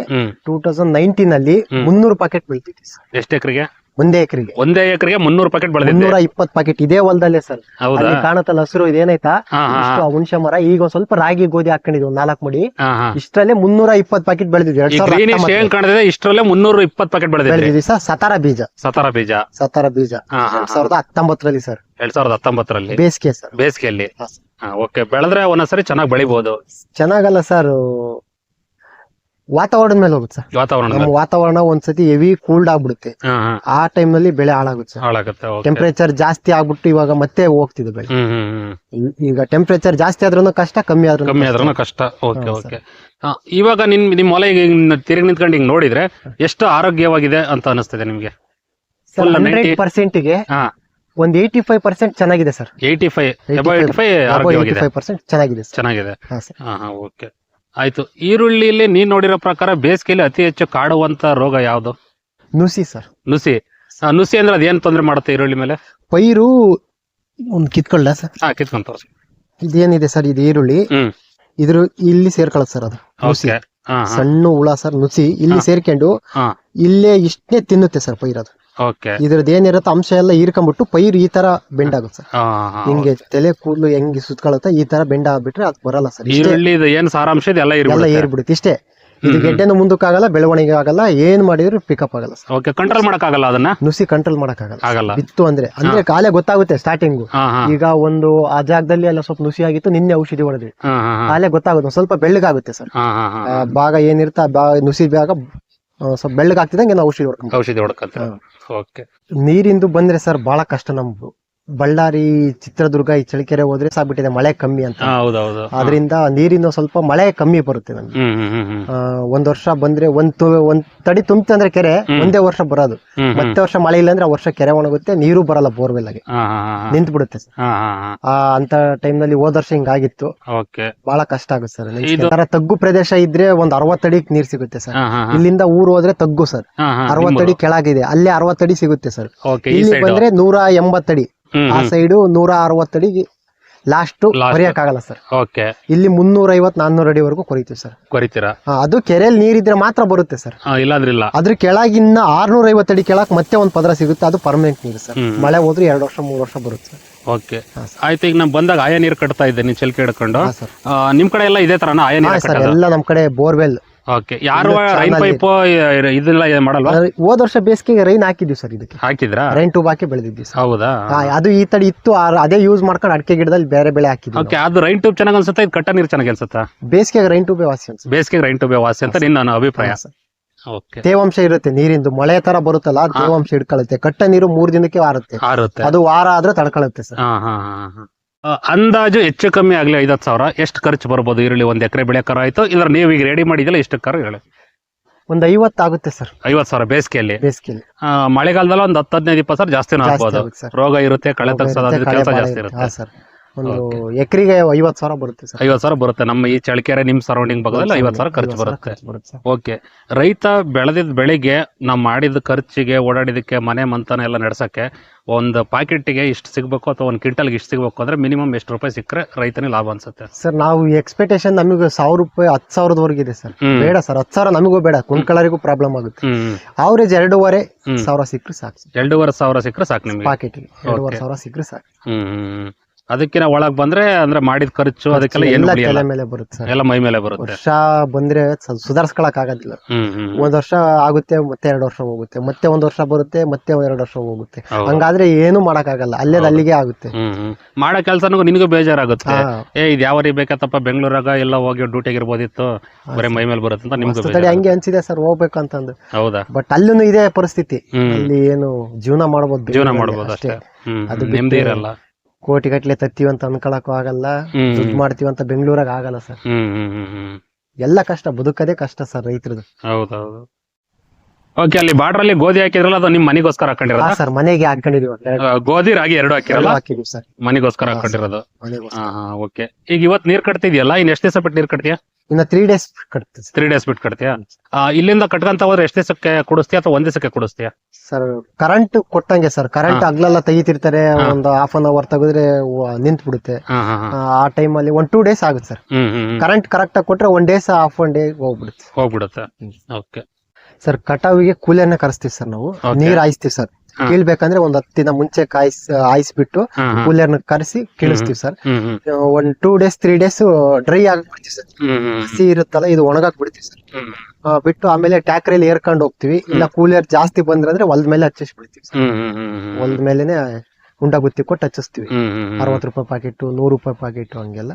ಟೂ ತೌಸಂಡ್ ನೈನ್ಟೀನ್ ಅಲ್ಲಿ. ಮುನ್ನೂರು ಪ್ಯಾಕೆಟ್ ಬೀಳ್ತಿದ್ವಿ ಎಷ್ಟು ಎಕರೆಗೆ? ಒಂದೇ ಎಕರೆಗೆ. ಒಂದೇ ಎಕರೆಗೆ ಮುನ್ನೂರು ಪ್ಯಾಕೆಟ್ ಬೆಳೆದಿದ್ದೆ ಮುನ್ನೂರ ಇಪ್ಪತ್ತು ಪ್ಯಾಕೆಟ್ ಇದೇ ಹೊಲದಲ್ಲೇ ಸರ್. ಹೌದಾ? ಅಲ್ಲಿ ಕಾಣುತ್ತಲ್ಲ ಹಸಿರು ಇದೇನೈತಾ ಹಾ ಹಾ ಇಷ್ಟು ಆ ಹುಣಸೆ ಮರ ಈಗ ಒಂದ್ ಸ್ವಲ್ಪ ರಾಗಿ ಗೋಧಿ ಹಾಕೊಂಡಿದ್ವಿ ಒಂದ್ ನಾಲ್ಕು ಮಡಿ. ಹಾ ಹಾ. ಇಷ್ಟರಲ್ಲೇ ಮುನ್ನೂರ ಇಪ್ಪತ್ ಪ್ಯಾಕೆಟ್ ಬೆಳೆದಿದ್ವಿ ಎರಡ್ ಈ ಸಾವಿರದ ಗ್ರೀನಿಶ್ ಹತ್ತೊಂಬತ್ತು. ಏನ್ ಕಾಣ್ತಿದೆ ಇಷ್ಟರಲ್ಲೇ ಮುನ್ನೂರು ಇಪ್ಪತ್ತು ಪ್ಯಾಕೆಟ್ ಬೆಳೆದಿದ್ವಿ ಸರ್ ಸತಾರ ಬೀಜ. ಸತಾರ ಬೀಜ. ಸತಾರ ಬೀಜ. ಹಾ ಹಾ ಎರಡ್ ಸಾವಿರದ ಹತ್ತೊಂಬತ್ತರಲ್ಲಿ ಸರ್. ಎರಡ್ ಸಾವಿರದ ಹತ್ತೊಂಬತ್ತರಲ್ಲಿ. ಬೇಸಿಗೆ ಸರ್. ಬೇಸಿಗೆಯಲ್ಲಿ. ಓಕೆ ಬೆಳೆದ್ರೆ ಒಂದೊಂದ್ಸರಿ ಚೆನ್ನಾಗಿ ಬೆಳಿಬಹುದು ಚೆನ್ನಾಗಲ್ಲ ಸರ್ ವಾತಾವರಣದ ಮೇಲೆ ಹೋಗುತ್ತೆ ಸರ್. ವಾತಾವರಣ ನಮ್ಮ ವಾತಾವರಣ ಒಂದ್ಸತಿ ಹೆವಿ ಕೂಲ್ಡ್ ಆಗ್ಬಿಡುತ್ತೆ. ಹಾ ಹಾ. ಆ ಟೈಮ್ನಲ್ಲಿ ಬೆಳೆ ಹಾಳಾಗುತ್ತೆ ಸರ್. ಹಾಳಾಗುತ್ತೆ ಓಕೆ ಟೆಂಪರೇಚರ್ ಜಾಸ್ತಿ ಆಗ್ಬಿಟ್ಟು ಇವಾಗ ಮತ್ತೆ ಹೋಗ್ತಿದೆ ಬೆಳೆ. ಹ್ಮ್ ಹ್ಮ್ ಹ್ಮ್. ಈ- ಈಗ ಟೆಂಪರೇಚರ್ ಜಾಸ್ತಿ ಆದ್ರೂ ಕಷ್ಟ ಕಮ್ಮಿ ಆದ್ರೂ ಕಮ್ಮಿ ಆದ್ರೂ ಕಷ್ಟ. ಓಕೆ ಓಕೆ ಇವಾಗ ನಿಮ್ ನಿಮ್ ಹೊಲ ಈಗ ಹಿಂಗ್ ತಿರುಗಿ ನಿಂತ್ಕೊಂಡು ಹಿಂಗ್ ನೋಡಿದ್ರೆ ಎಷ್ಟು ಆರೋಗ್ಯವಾಗಿದೆ ಅಂತ ಅನಿಸ್ತದೆ ನಿಮ್ಗೆ? full ಹಂಡ್ರೆಡ್ 90 ಪರ್ಸೆಂಟ್ಗೆ ಹಾ. ಒಂದ್ ಏಯ್ಟಿ ಫೈವ್ ಪರ್ಸೆಂಟ್ ಚೆನ್ನಾಗಿದೆ sir. Eighty five above 85 eighty five ಆರೋಗ್ಯವಾಗಿದೆ. Five percent ಚೆನ್ನಾಗಿದೆ ಸರ್. ಚೆನ್ನಾಗಿದೆ. ಹಾ ಸರ್. ಹಾ ಹಾ ಓಕೆ ಆಯ್ತು. ಈರುಳ್ಳಿಲಿ ನೀನ್ ನೋಡಿರೋ ಪ್ರಕಾರ ಬೇಸಿಗೆಯಲ್ಲಿ ಅತಿ ಹೆಚ್ಚು ಕಾಡುವಂತ ರೋಗ ಯಾವುದು? ನುಸಿ ಸರ್. ನುಸಿ. ಆ, ನುಸಿ ಅಂದ್ರೆ ಅದೇನ್ ತೊಂದ್ರೆ ಮಾಡುತ್ತೆ ಈರುಳ್ಳಿ ಮೇಲೆ? ಪೈರು ಒಂದ್ ಕಿತ್ಕೊಳ್ಳ ಸರ್. ಹಾ ಕಿತ್ಕೊಂತ ತೋರ್ಸಿ. ಇದೇನಿದೆ ಸರ್ ಇದು ಈರುಳ್ಳಿ. ಇದ್ರ ಇಲ್ಲಿ ಸೇರ್ಕೊಳ್ಳೋದು ಸರ್ ಅದು ನುಸಿ. ಓಕೆ. ಹಾ ಹಾ. ಸಣ್ಣ ಹುಳ ಸರ್ ನುಸಿ. ಇಲ್ಲಿ ಸೇರ್ಕೊಂಡು ಹಾ. ಇಲ್ಲೇ ಇಷ್ಟೇ ತಿನ್ನುತ್ತೆ ಸರ್ ಪೈರದು ಓಕೆ ಇದ್ರದ್ದು ಏನಿರುತ್ತೆ ಅಂಶ ಎಲ್ಲ ಹೀರ್ಕೊಂಡ್ಬಿಟ್ಟು ಪೈರು ಈ ತರ ಬೆಂಡ್ ಆಗುತ್ತೆ ಸರ್. ಹಿಂಗೆ ತಲೆ ಕೂದಲು ಹೆಂಗೆ ಸುತ್ಕೊಳ್ಳುತ್ತೆ ಈ ತರ ಬೆಂಡ್ ಆಗ್ಬಿಟ್ರೆ ಅದು ಬರಲ್ಲ ಸರ್. ಈರುಳ್ಳಿ ಏನ್ ಸಾರಾಂಶ ಎಲ್ಲ ಏರ್ಬಿಡುತ್ತೆ ಇಷ್ಟೇ. ಇದು ಗೆಡ್ಡೆನ ಗೆಡ್ಡೆನು ಮುಂದಕ್ಕೆ ಆಗಲ್ಲ ಬೆಳವಣಿಗೆ ಆಗಲ್ಲ ಏನ್ ಮಾಡಿದ್ರು ಪಿಕಪ್ ಆಗಲ್ಲ ಓಕೆ ಕಂಟ್ರೋಲ್ ಮಾಡಕ್ಕಾಗಲ್ಲ ಅದನ್ನ? ನುಸಿ ಕಂಟ್ರೋಲ್ ಮಾಡಕ್ಕಾಗಲ್ಲ ಆಗಲ್ಲ. ಬಿತ್ತು ಅಂದ್ರೆ ಅಂದ್ರೆ ಕಾಲೇ ಗೊತ್ತಾಗುತ್ತೆ ಸ್ಟಾರ್ಟಿಂಗ್ ಈಗ ಒಂದು ಆ ಜಾಗದಲ್ಲಿ ಎಲ್ಲ ಸ್ವಲ್ಪ ನುಸಿ ಆಗಿತ್ತು ನಿನ್ನೆ ಔಷಧಿ ಹೊಡೆದ್ವಿ. ಕಾಲೇ ಗೊತ್ತಾಗುತ್ತೆ ಸ್ವಲ್ಪ ಬೆಳ್ಳಗಾಗುತ್ತೆ ಸರ್. ಭಾಗ ಏನಿರುತ್ತೆ ಆ ನುಸಿ ಭಾಗ ಸ್ವಲ್ಪ ಬೆಳ್ಳಗಾಗ್ತಿದಂಗೆ ನಾವು ಔಷಧಿ ಹೊಡ್ಕೊಂಡು ಔಷಧಿ ಹೊಡ್ಕಂತ ಓಕೆ ನೀರಿಂದು ಬಂದ್ರೆ ಸರ್ ಬಹಳ ಕಷ್ಟ ನಮ್ದು. ಬಳ್ಳಾರಿ ಚಿತ್ರದುರ್ಗ ಈ ಚಳಿಕೆರೆ ಹೋದ್ರೆ ಸಾಕ್ಬಿಟ್ಟಿದೆ ಮಳೆ ಕಮ್ಮಿ ಅಂತ. ಹೌದೌದು. ಅದರಿಂದ ನೀರಿನ ಸ್ವಲ್ಪ ಮಳೆ ಕಮ್ಮಿ ಬರುತ್ತೆ ನಮ್ಗೆ. ಹ್ಮ್ ಹ್ಮ್ ಹ್ಮ್ ಹ್ಮ್. ಆ, ಒಂದ್ ವರ್ಷ ಬಂದ್ರೆ ಒಂದ್ ತು- ಒಂದ್ ತಡಿ ತುಂಬ್ತಿ ಅಂದ್ರೆ ಕೆರೆ ಒಂದೇ ವರ್ಷ ಬರೋದು. ಮತ್ತೆ ವರ್ಷ ಮಳೆ ಇಲ್ಲ ಅಂದ್ರೆ ಆ ವರ್ಷ ಕೆರೆ ಒಣಗುತ್ತೆ ನೀರು ಬರಲ್ಲ ಬೋರ್ವೆಲ್ ಆಗಿ ಹಾ ಹಾ. ನಿಂತು ಬಿಡುತ್ತೆ ಹಾ ಹಾ ಹಾ. ಆ ಅಂತ ಟೈಮ್ನಲ್ಲಿ ಹೋದ ವರ್ಷ ಹಿಂಗಾಗಿತ್ತು. ಓಕೆ. ಬಹಳ ಕಷ್ಟ ಆಗುತ್ತೆ ಸರ್ ಇದು- ತಗ್ಗು ಪ್ರದೇಶ ಇದ್ರೆ ಒಂದ್ ಅರವತ್ತಡಿ ನೀರ್ ಸಿಗುತ್ತೆ ಸರ್. ಹಾ ಹಾ ಹಾ. ಇಲ್ಲಿಂದ ಊರು ಹೋದ್ರೆ ತಗ್ಗು ಸರ್. ಹಾ ಹಾ ಅರವತ್ತಡಿ ಕೆಳಗಿದೆ ಅಲ್ಲೇ ಅರವತ್ತಡಿ ಸಿಗುತ್ತೆ ಸರ್. ಓಕೆ ಈ ಇಲ್ಲಿ ಸೈಡ್ ಬಂದ್ರೆ ನೂರ ಎಂಬತ್ತಡಿ ಆ ಸೈಡು ನೂರ ಅಡಿ ಲಾಸ್ಟ್. ಕೊರಿಯಕ್ಕಾಗಲ್ಲ ಸರ್. ಓಕೆ. ಇಲ್ಲಿ ಮುನ್ನೂರ ಐವತ್ ನಾನ್ನೂರ ಅಡಿವರೆಗೂ ಕೊರಿತೀವಿ ಸರ್. ಕೊರಿತೀರಾ? ಅದು ಕೆರೆಯಲ್ಲಿ ನೀರಿದ್ರೆ ಮಾತ್ರ ಬರುತ್ತೆ ಸರ್. ಇಲ್ಲ ಇಲ್ಲಾಂದ್ರೆ ಇಲ್ಲ ಅದ್ರ ಕೆಳಗಿನ್ನ ಆರ್ನೂರ ಐವತ್ತಡಿ ಕೆಳಕ್ ಮತ್ತೆ ಒಂದ್ ಪದರ ಸಿಗುತ್ತೆ ಅದು ಪರ್ಮನೆಂಟ್ ನೀರು ಸರ್. ಮಳೆ ಹೋದ್ರೆ ಎರಡು ವರ್ಷ ಮೂರು ವರ್ಷ ಬರುತ್ತೆ ಸರ್. ಓಕೆ. ಆಯ್ತು ಈಗ ನಾನು ಬಂದಾಗ ಆಯ ನೀರು ಕಟ್ತಾ ಇದ್ದೆ ನೀನ್ ಚೆಲ್ಕೆ ಹಿಡ್ಕೊಂಡು. ನಿಮ್ ಕಡೆ ಎಲ್ಲ ಇದೇ ತರ ಆಯ ನೀರು ಸರ್ ಎಲ್ಲ ನಮ್ ಕಡೆ ಬೋರ್ವೆಲ್. ಓಕೆ ಯಾರು ರೈನ್ ಪೈಪ್ ಇದೆಲ್ಲ ಮಾಡಲ್ವಾ? ಹೋದ ವರ್ಷ ಬೇಸಿಗೆಗೆ ರೈನ್ ಹಾಕಿದ್ವಿ ಸರ್ ಇದಕ್ಕೆ. ಹಾಕಿದ್ರಾ? ರೈನ್ ಟೂಬ್ ಹಾಕಿ ಬೆಳೆದಿದ್ವಿ ಸರ್. ಹೌದಾ? ಹಾ, ಅದು ಈ ತಡಿ ಇತ್ತು ಆ- ಅದೇ ಯೂಸ್ ಮಾಡ್ಕೊಂಡು ಅಡಿಕೆ ಗಿಡದಲ್ಲಿ ಬೇರೆ ಬೆಳೆ ಹಾಕಿದ್ವಿ ಓಕೆ ಅದು ರೈನ್ ಟೂಬ್ ಚೆನ್ನಾಗಿ ಅನ್ಸುತ್ತಾ ಇದು ಕಟ್ಟ ನೀರು ಚೆನ್ನಾಗಿ ಅನ್ಸುತ್ತಾ? ಬೇಸಿಗೆಗೆ ರೈನ್ ಟ್ಯೂಬ್ ವಾಸಿ ಅನ್ಸುತ್ತೆ ಬೇಸಿಗೆ ರೈನ್ ಟ್ಯೂಬ್ ವಾಸಿ ಅಂತ ನಿನ್ನ ಅಭಿಪ್ರಾಯ. ಸರ್. ಓಕೆ ತೇವಾಂಶ ಇರುತ್ತೆ ನೀರಿಂದು ಮಳೆ ತರ ಬರುತ್ತಲ್ಲ ತೇವಾಂಶ ಹಿಡ್ಕೊಳ್ಳುತ್ತೆ. ಕಟ್ಟ ನೀರು ಮೂರ್ ದಿನಕ್ಕೆ ಆರುತ್ತೆ ಆರುತ್ತೆ. ಅದು ವಾರ ಆದ್ರೆ ತಡ್ಕೊಳ್ಳುತ್ತೆ ಸರ್. ಹಾ ಹಾ ಹಾ ಹಾ. ಅಂದಾಜು ಹೆಚ್ಚು ಕಮ್ಮಿ ಆಗಲಿ ಐದತ್ತು ಸಾವಿರ. ಎಷ್ಟು ಖರ್ಚು ಬರ್ಬೋದು ಈರುಳ್ಳಿ ಒಂದು ಎಕರೆ ಬೆಳೆ ಕರ ಆಯಿತು? ಇದ್ರ ನೀವು ಈಗ ರೆಡಿ ಮಾಡಿದಿಲ್ಲ ಎಷ್ಟು ಕರ ಹೇಳಿ. ಒಂದು ಐವತ್ತು ಆಗುತ್ತೆ ಸರ್. ಐವತ್ತು ಸಾವಿರ ಬೇಸಿಗೆಯಲ್ಲಿ. ಬೇಸಿಗೆಯಲ್ಲಿ. ಮಳೆಗಾಲದಲ್ಲಿ ಒಂದ್ ಹತ್ತು ಹದಿನೈದು ಇಪ್ಪತ್ತು ಸಾವಿರ ಜಾಸ್ತಿನೂ ಜಾಸ್ತಿ ಆಗ್ಬೋದು. ರೋಗ ಇರುತ್ತೆ ಕಳೆ ತಗ್ಸೋದಾದ್ರೆ ಕೆಲಸ ಜಾಸ್ತಿ ಇರುತ್ತೆ. ಒಂದು ಎಕರೆಗೆ ಐವತ್ ಸಾವಿರ ಬರುತ್ತೆ ಸರ್. ಐವತ್ತು ಸಾವಿರ ಬರುತ್ತೆ. ನಮ್ಮ ಈ ಚಳಕೆರೆ ನಿಮ್ಮ ಸರೌಂಡಿಂಗ್ ಭಾಗದಲ್ಲಿ ಐವತ್ ಸಾವಿರ ಖರ್ಚು ಐವತ್ತು ಸಾವಿರ ಬರುತ್ತೆ. ಖರ್ಚು ಬರುತ್ತೆ ಸರ್. ಓಕೆ. ರೈತ ಬೆಳೆದಿದ್ದ ಬೆಳೆಗೆ ನಾವು ಮಾಡಿದ ಖರ್ಚಿಗೆ ಓಡಾಡಿದಕ್ಕೆ ಮನೆ ಮಂತನ ಎಲ್ಲ ನಡೆಸಕ್ಕೆ ಒಂದು ಪಾಕೆಟ್ಗೆ ಇಷ್ಟು ಸಿಗಬೇಕು ಅಥವಾ ಒಂದು ಕ್ವಿಂಟಲ್ಗೆ ಇಷ್ಟು ಸಿಗಬೇಕು ಅಂದ್ರೆ ಮಿನಿಮಮ್ ಎಷ್ಟು ರೂಪಾಯಿ ಸಿಕ್ಕರೆ ರೈತನಿಗೆ ಲಾಭ ಅನ್ಸುತ್ತೆ. ಸರ್ ನಾವು ಎಕ್ಸ್ಪೆಕ್ಟೇಷನ್ ನಮಗೆ ಸಾವಿರ ರೂಪಾಯಿ ಹತ್ತು ಸಾವಿರದವರೆಗೆ ಇದೆ ಸರ್. ಬೇಡ ಸರ್ ಹತ್ತು ಸಾವಿರ ನಮಗೂ ಬೇಡ. ಕುಂಕಳರಿಗೂ ಪ್ರಾಬ್ಲಮ್ ಆಗುತ್ತೆ. ಆವರೇಜ್ ಅವರೇಜ್ ಎರಡೂವರೆ. ಸಾವಿರ ಸಿಕ್ಕರೆ ಸಾಕು ಎರಡೂವರೆ ಸಾವಿರ ಸಿಕ್ಕರೆ ಸಾಕು ನಿಮಗೆ. ಪಾಕೆಟ್ಗೆ ಎರಡೂವರೆ ಸಾವಿರ ಸಿಕ್ಕರೆ ಸಾಕು. ಅದಕ್ಕಿಂತ ಒಳಗ್ ಬಂದ್ರೆ ಅಂದ್ರೆ ಮಾಡಿದ ಖರ್ಚು ಅದಕ್ಕೆಲ್ಲ ಏನು ಎಲ್ಲ ತಲೆ ಮೇಲೆ ಬರುತ್ತೆ ಸರ್. ಎಲ್ಲ ಮೈ ಮೇಲೆ ಬರುತ್ತೆ. ವರ್ಷ ಬಂದ್ರೆ ಸುಧಾರಿಸ್ಕೊಳಕ್ ಆಗೋದಿಲ್ಲ. ಹ್ಮ್ ಹ್ಮ್ ಒಂದ್ ವರ್ಷ ಆಗುತ್ತೆ ಮತ್ತೆ ಎರಡು ವರ್ಷ ಹೋಗುತ್ತೆ ಮತ್ತೆ ಒಂದ್ ವರ್ಷ ಬರುತ್ತೆ ಮತ್ತೆ ಎರಡು ವರ್ಷ ಹೋಗುತ್ತೆ. ಹೌದು. ಹಂಗಾದ್ರೆ ಏನು ಮಾಡಕ್ ಆಗಲ್ಲ ಅಲ್ಲೇ ಅಲ್ಲಿಗೆ ಆಗುತ್ತೆ. ಹ್ಮ್ ಹ್ಮ್. ಮಾಡೋ ಕೆಲಸ ನಿನಗೂ ಬೇಜಾರಾಗುತ್ತೆ. ಹಾ. ಏ ಇದು ಯಾವ ಬೇಕತ್ತಪ್ಪ? ಬೆಂಗಳೂರಾಗ ಎಲ್ಲ ಹೋಗಿ ಡ್ಯೂಟಿಗೆ ಇರ್ಬೋದಿತ್ತು. ಬರೀ ಮೈ ಮೇಲೆ ಬರುತ್ತೆ ಅಂತ ನಿಮ್ಗೂ ತಡಿ ಹಂಗೆ ಅನ್ಸಿದೆ ಸರ್ ಹೋಗ್ಬೇಕು ಅಂತಂದು. ಹೌದಾ? ಬಟ್ ಅಲ್ಲೂ ಇದೆ ಪರಿಸ್ಥಿತಿ. ಹ್ಮ್. ಅಲ್ಲಿ ಏನು ಜೀವನ ಮಾಡ್ಬೋದು ಜೀವನ ಮಾಡಬಹುದು ಮಾಡ್ಬೋದು ಅಷ್ಟೇ. ಹ್ಮ್ ಅದು ಹ್ಮ್. ನೆಮ್ಮದಿ ಇರಲ್ಲ. ಕೋಟಿ ಗಟ್ಲೆ ತತ್ತೀವಿ ಅಂತ ಅನ್ಕೊಳಕ್ಕೂ ಆಗಲ್ಲ ಹ್ಮ್ ದುಡ್ಡು ಮಾಡ್ತೀವಿ ಅಂತ ಬೆಂಗಳೂರಾಗ ಆಗಲ್ಲ ಸರ್. ಹ್ಮ್ ಹ್ಮ್ ಹ್ಮ್ ಹ್ಮ್ ಎಲ್ಲ ಕಷ್ಟ ಬದುಕದೇ ಕಷ್ಟ ಸರ್ ರೈತರದು. ಹೌದೌದು. ಓಕೆ ಅಲ್ಲಿ ಬಾರ್ಡರ್ ಅಲ್ಲಿ ಗೋಧಿ ಹಾಕಿದ್ರಲ್ಲ ಅದು ನಿಮ್ ಮನಿಗೋಸ್ಕರ ಹಾಕೊಂಡಿರೋದ? ಸರ್ ಮನೆಗೆ ಹಾಕೊಂಡಿದೀವಿ ಒಂದೆರಡು ಗೋಧಿ ರಾಗಿ ಎರಡು ಹಾಕಿರಲ್ಲ? ಹಾಕಿದೀವಿ ಸರ್. ಮನೆಗೋಸ್ಕರ ಹಾಕೊಂಡಿರೋದು? ಹಾ ಹಾ ಓಕೆ ಈಗ ಇವತ್ ನೀರ್ ಕಟ್ತಿದ್ಯಲ್ಲ ಇನ್ ಎಷ್ಟು ದಿವಸ ಬಿಟ್ಟು ನೀರ್ ಕಟ್ತೀಯಾ? ಇನ್ನ ತ್ರೀ ಡೇಸ್ ಕಟ್ತೀವಿ ತ್ರೀ ಡೇಸ್ ಬಿಟ್ಟು ಕಟ್ತೀಯಾ ಆ, ಇಲ್ಲಿಂದ ಕಟ್ಕಂತ ಹೋದ್ರೆ ಎಷ್ಟು ದಿವಸಕ್ಕೆ ಕೊಡಿಸ್ತೀಯ ಅಥವಾ ಒಂದ್ ದಿವಸಕ್ಕೆ ಕೊಡಿಸ್ತೀಯಾ ಸರ್ ಕರೆಂಟ್ ಕೊಟ್ಟಂಗೆ ಸರ್ ಕರೆಂಟ್. ಹಗ್ಲೆಲ್ಲ ತೆಗಿತಿರ್ತಾರೆ. ಒಂದು ಹಾಫ್ ಅನ್ ಅವರ್ ತೆಗೆದ್ರೆ ನಿಂತ್ ಬಿಡುತ್ತೆ ಆ, ಆ ಟೈಮ್ ಅಲ್ಲಿ ಒನ್ ಟೂ ಡೇಸ್ ಆಗುತ್ತೆ ಸರ್. ಕರೆಂಟ್ ಕರೆಕ್ಟ್ ಆಗಿ ಕೊಟ್ರೆ one days half one day ಹೋಗ್ಬಿಡುತ್ತೆ ಹೋಗ್ಬಿಡುತ್ತೆ. ಓಕೆ ಸರ್ ಕಟಾವಿಗೆ ಕೂಲಿಯನ್ನ ಕರೆಸ್ತೀವಿ ಸರ್ ನಾವು Okay. ನೀರ್ ಹಾಯಿಸ್ತೀವಿ ಸರ್. ಕೀಳ್ಬೇಕಂದ್ರೆ ಒಂದ್ ಹತ್ತಿನ ದಿನ ಮುಂಚೆ ಕಾಯಿಸ್ ಆಯಿಸ್ಬಿಟ್ಟು ಕೂಲರ್ನ ಕೂಲಿಯರ್ನ ಕರೆಸಿ ಕೀಳಿಸ್ತೀವಿ ಸರ್. ಒಂದ್ two days three days dry ಆಗಿ ಬಿಡ್ತೀವಿ ಸರ್ ಹಸಿ ಇರುತ್ತಲ್ಲ ಇದು ಒಣಗಾಕ್ ಬಿಡ್ತೀವಿ ಸರ್ ಬಿಟ್ಟು ಆಮೇಲೆ ಟ್ಯಾಕ್ರಿಯಲ್ಲಿ ಏರ್ಕೊಂಡು ಹೋಗ್ತೀವಿ. ಇಲ್ಲ ಕೂಲರ್ ಜಾಸ್ತಿ ಬಂದ್ರೆ ಹೊಲದ ಮೇಲೆ ಹಚ್ಚಿಸ್ ಬಿಡ್ತೀವಿ ಸರ್ ಹೊಲದ ಮೇಲೆನೆ ಉಂಡಾಗುತ್ತಿ ಕೊಟ್ಟು ಹಚ್ಚಿಸ್ತೀವಿ. ಅರವತ್ತು ರೂಪಾಯಿ ಪಾಕೆಟ್ ನೂರು ರೂಪಾಯಿ ಪಾಕೆಟ್ ಹಂಗೆಲ್ಲ.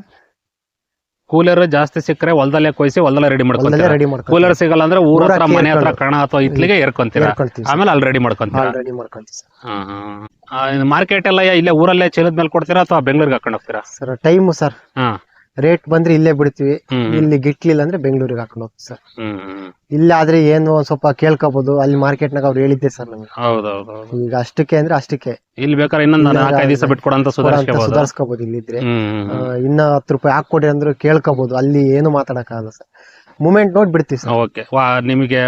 ಕೂಲರ್ ಜಾಸ್ತಿ ಸಿಕ್ಕರೆ ಹೊಲದಲ್ಲೇ ಕೊಯ್ಸಿ ಹೊಲದಲ್ಲೇ ರೆಡಿ ಮಾಡ್ಕೊಂತೀರಾ? ರೆಡಿ ಮಾಡ್ಕೊಂಡು ಕೂಲರ್ ಸಿಗಲ್ಲ ಅಂದ್ರೆ ಊರ ಹತ್ರ ಮನೆ ಹತ್ರ. ಕಣ ಅಥವಾ ಇತ್ಲಿಗೆ ಏರ್ಕೊಂತೀರಾ? ಆಮೇಲೆ ಅಲ್ಲಿ ರೆಡಿ ಮಾಡ್ಕೊಂತೀರಾ? ರೆಡಿ ಮಾಡ್ಕೊಂತೀವಿ ಮಾರ್ಕೆಟ್ ಎಲ್ಲ ಇಲ್ಲೇ ಊರಲ್ಲೇ ಚೀಲದ ಮೇಲೆ ಕೊಡ್ತೀರಾ ಅಥವಾ ಬೆಂಗಳೂರಿಗೆ ಹಾಕೊಂಡು ಹೋಗ್ತೀರಾ? Sir time sir. ಹಾ. ರೇಟ್ ಬಂದ್ರೆ ಇಲ್ಲೇ ಬಿಡ್ತೀವಿ. ಇಲ್ಲಿ ಗಿಟ್ಲಿಲ್ಲ ಅಂದ್ರೆ ಬೆಂಗಳೂರಿಗೆ ಹಾಕೊಂಡು ಹೋಗ್ತೀವಿ ಸರ್. ಇಲ್ಲ ಆದ್ರೆ ಏನು ಒಂದ್ ಸ್ವಲ್ಪ ಕೇಳ್ಕೋಬಹುದು ಅಲ್ಲಿ ಮಾರ್ಕೆಟ್ ನಾಗ ಅವ್ರು ಹೇಳಿದ್ದೆ ಸರ್ ನಮ್ಗೆ. ಈಗ ಅಷ್ಟಕ್ಕೆ ಅಂದ್ರೆ ಅಷ್ಟಕ್ಕೆ. ಇಲ್ಲಿ ಬೇಕಾದ್ರೆ ಇನ್ನೊಂದು ಇಲ್ಲ, ನಾಲ್ಕೈದು ದಿವಸ ಬಿಟ್ಕೊಡಂತ ಸುಧಾರಿಸ್ಕೋಬಹುದು ಇಲ್ಲಿದ್ರೆ. ಇನ್ನ ಹತ್ತು ರೂಪಾಯಿ ಹಾಕೊಡಿ ಅಂದ್ರೆ ಕೇಳ್ಕೋಬಹುದು ಅಲ್ಲಿ ಏನು ಮಾತಾಡಕ್ಕಾಗಲ್ಲ ಸರ್. ಮೂಮೆಂಟ್ ನೋಡಿ ಬಿಡ್ತೀವಿ ಸರ್. ಓಕೆ. ನಿಮಗೆ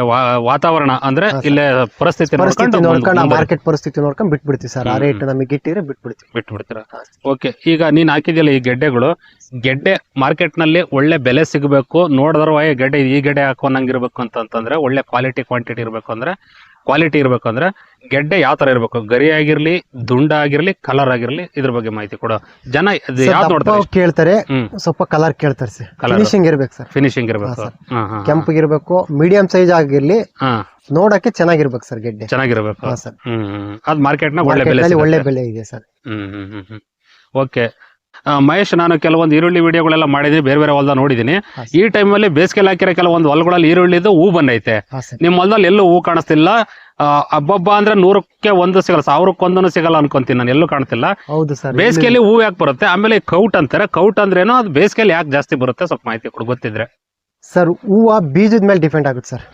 ವಾತಾವರಣ ಅಂದ್ರೆ ಇಲ್ಲೇ ಪರಿಸ್ಥಿತಿ ಪರಿಸ್ಥಿತಿ ನೋಡ್ಕೊಂಡು ನೋಡ್ಕೊಂಡು ಮಾರ್ಕೆಟ್ ಪರಿಸ್ಥಿತಿ ನೋಡ್ಕೊಂಡು ಬಿಟ್ಬಿಡ್ತೀವಿ ಸರ್. ಆ ರೇಟ್ ನಮಗೆ ಇಟ್ಟಿದ್ರೆ ಬಿಟ್ಬಿಡ್ತೀವಿ. ಬಿಟ್ಬಿಡ್ತೀರಾ? ಓಕೆ. ಈಗ ನೀನು ಹಾಕಿದ್ಯಲ್ಲ ಈ ಗೆಡ್ಡೆಗಳು. ಗೆಡ್ಡೆ ಮಾರ್ಕೆಟ್ನಲ್ಲಿ ಒಳ್ಳೆ ಬೆಲೆ ಸಿಗಬೇಕು. ನೋಡಿದ್ರ ಈ ಗೆಡ್ಡೆ ಈ ಗೆಡ್ಡೆ ಹಾಕೋನಂಗಿರ್ಬೇಕು ಅಂತಂದ್ರೆ ಒಳ್ಳೆ ಕ್ವಾಲಿಟಿ ಕ್ವಾಂಟಿಟಿ ಇರಬೇಕು ಅಂದ್ರೆ ಕ್ವಾಲಿಟಿ ಇರಬೇಕು ಅಂದ್ರೆ ಗೆಡ್ಡೆ ಯಾವ ತರ ಇರ್ಬೇಕು? ಗರಿ ಆಗಿರ್ಲಿ ದುಂಡ ಆಗಿರ್ಲಿ ಕಲರ್ ಆಗಿರ್ಲಿ ಇದ್ರ ಬಗ್ಗೆ ಮಾಹಿತಿ ಕೊಡು. ಜನ ದಪ್ಪ ಕೇಳ್ತಾರೆ ಹ್ಮ್. ಸ್ವಲ್ಪ ಕಲರ್ ಕೇಳ್ತಾರೆ ಸರ್. Colour. ಫಿನಿಶಿಂಗ್ ಇರ್ಬೇಕು ಸರ್. ಫಿನಿಶಿಂಗ್ ಇರ್ಬೇಕು ಹಾ, ಹಾ ಕೆಂಪಗಿರ್ಬೇಕು ಮೀಡಿಯಂ ಸೈಜ್ ಆಗಿರ್ಲಿ ಹಾ. ನೋಡಕ್ಕೆ ಚೆನ್ನಾಗಿರ್ಬೇಕು ಸರ್ ಗೆಡ್ಡೆ. ಚೆನ್ನಾಗಿರ್ಬೇಕು. ಹಾ ಸರ್. ಹ್ಮ್ ಹ್ಮ್. ಅದ್ ಮಾರ್ಕೆಟ್ನ ಒಳ್ಳೆ ಬೆಲೆ ಒಳ್ಳೆ ಬೆಲೆ ಇದೆ ಸರ್. ಹ್ಮ್ ಹ್ಮ್ ಹ್ಮ್ ಹ್ಮ್. ಓಕೆ. ಮಹೇಶ್ ನಾನು ಕೆಲವೊಂದು ಈರುಳ್ಳಿ ವಿಡಿಯೋಗಳೆಲ್ಲ ಮಾಡಿದೀನಿ ಬೇರೆ ಬೇರೆ ಹೊಲದ ನೋಡಿದೀನಿ. ಈ ಈ ಟೈಮಲ್ಲಿ ಬೇಸಿಗೆಲ್ಲಿ ಹಾಕಿರೋ ಕೆಲವೊಂದು ಹೊಲಗಳಲ್ಲಿ ಈರುಳ್ಳಿದು ಹೂ ಬಂದೈತೆ. ಹಾ ಸರ್. ನಿಮ್ಮ ಹೊಲದಲ್ಲಿ ಎಲ್ಲೂ ಹೂ ಕಾಣಿಸ್ತಿಲ್ಲ. ಹಬ್ಬಬ್ಬ ಅಂದ್ರೆ ನೂರಕ್ಕೆ ಒಂದು ಸಿಗಲ್ಲ ಸಾವಿರಕ್ಕೆ ಒಂದೂ ಸಿಗಲ್ಲ ಅನ್ಕೊಂತೀನಿ ನಾನು ಎಲ್ಲೂ ಕಾಣ್ತಿಲ್ಲ. ಹೌದು ಸರ್ ಬೇಸಿಗೆಯಲ್ಲಿ ಹೂವು ಯಾಕೆ ಬರುತ್ತೆ? ಆಮೇಲೆ ಕೌಟ್ ಅಂತಾರೆ ಕೌಟ್ ಅಂದ್ರೇನು ಅದು ಬೇಸಿಗೆಯಲ್ಲಿ ಯಾಕೆ ಜಾಸ್ತಿ ಬರುತ್ತೆ? ಸ್ವಲ್ಪ ಮಾಹಿತಿ ಕೊಡು ಗೊತ್ತಿದ್ರೆ. ಸರ್ ಹೂವ ಬೀಜದ ಮೇಲೆ ಡಿಪೆಂಡ್ ಆಗುತ್ತೆ ಸರ್.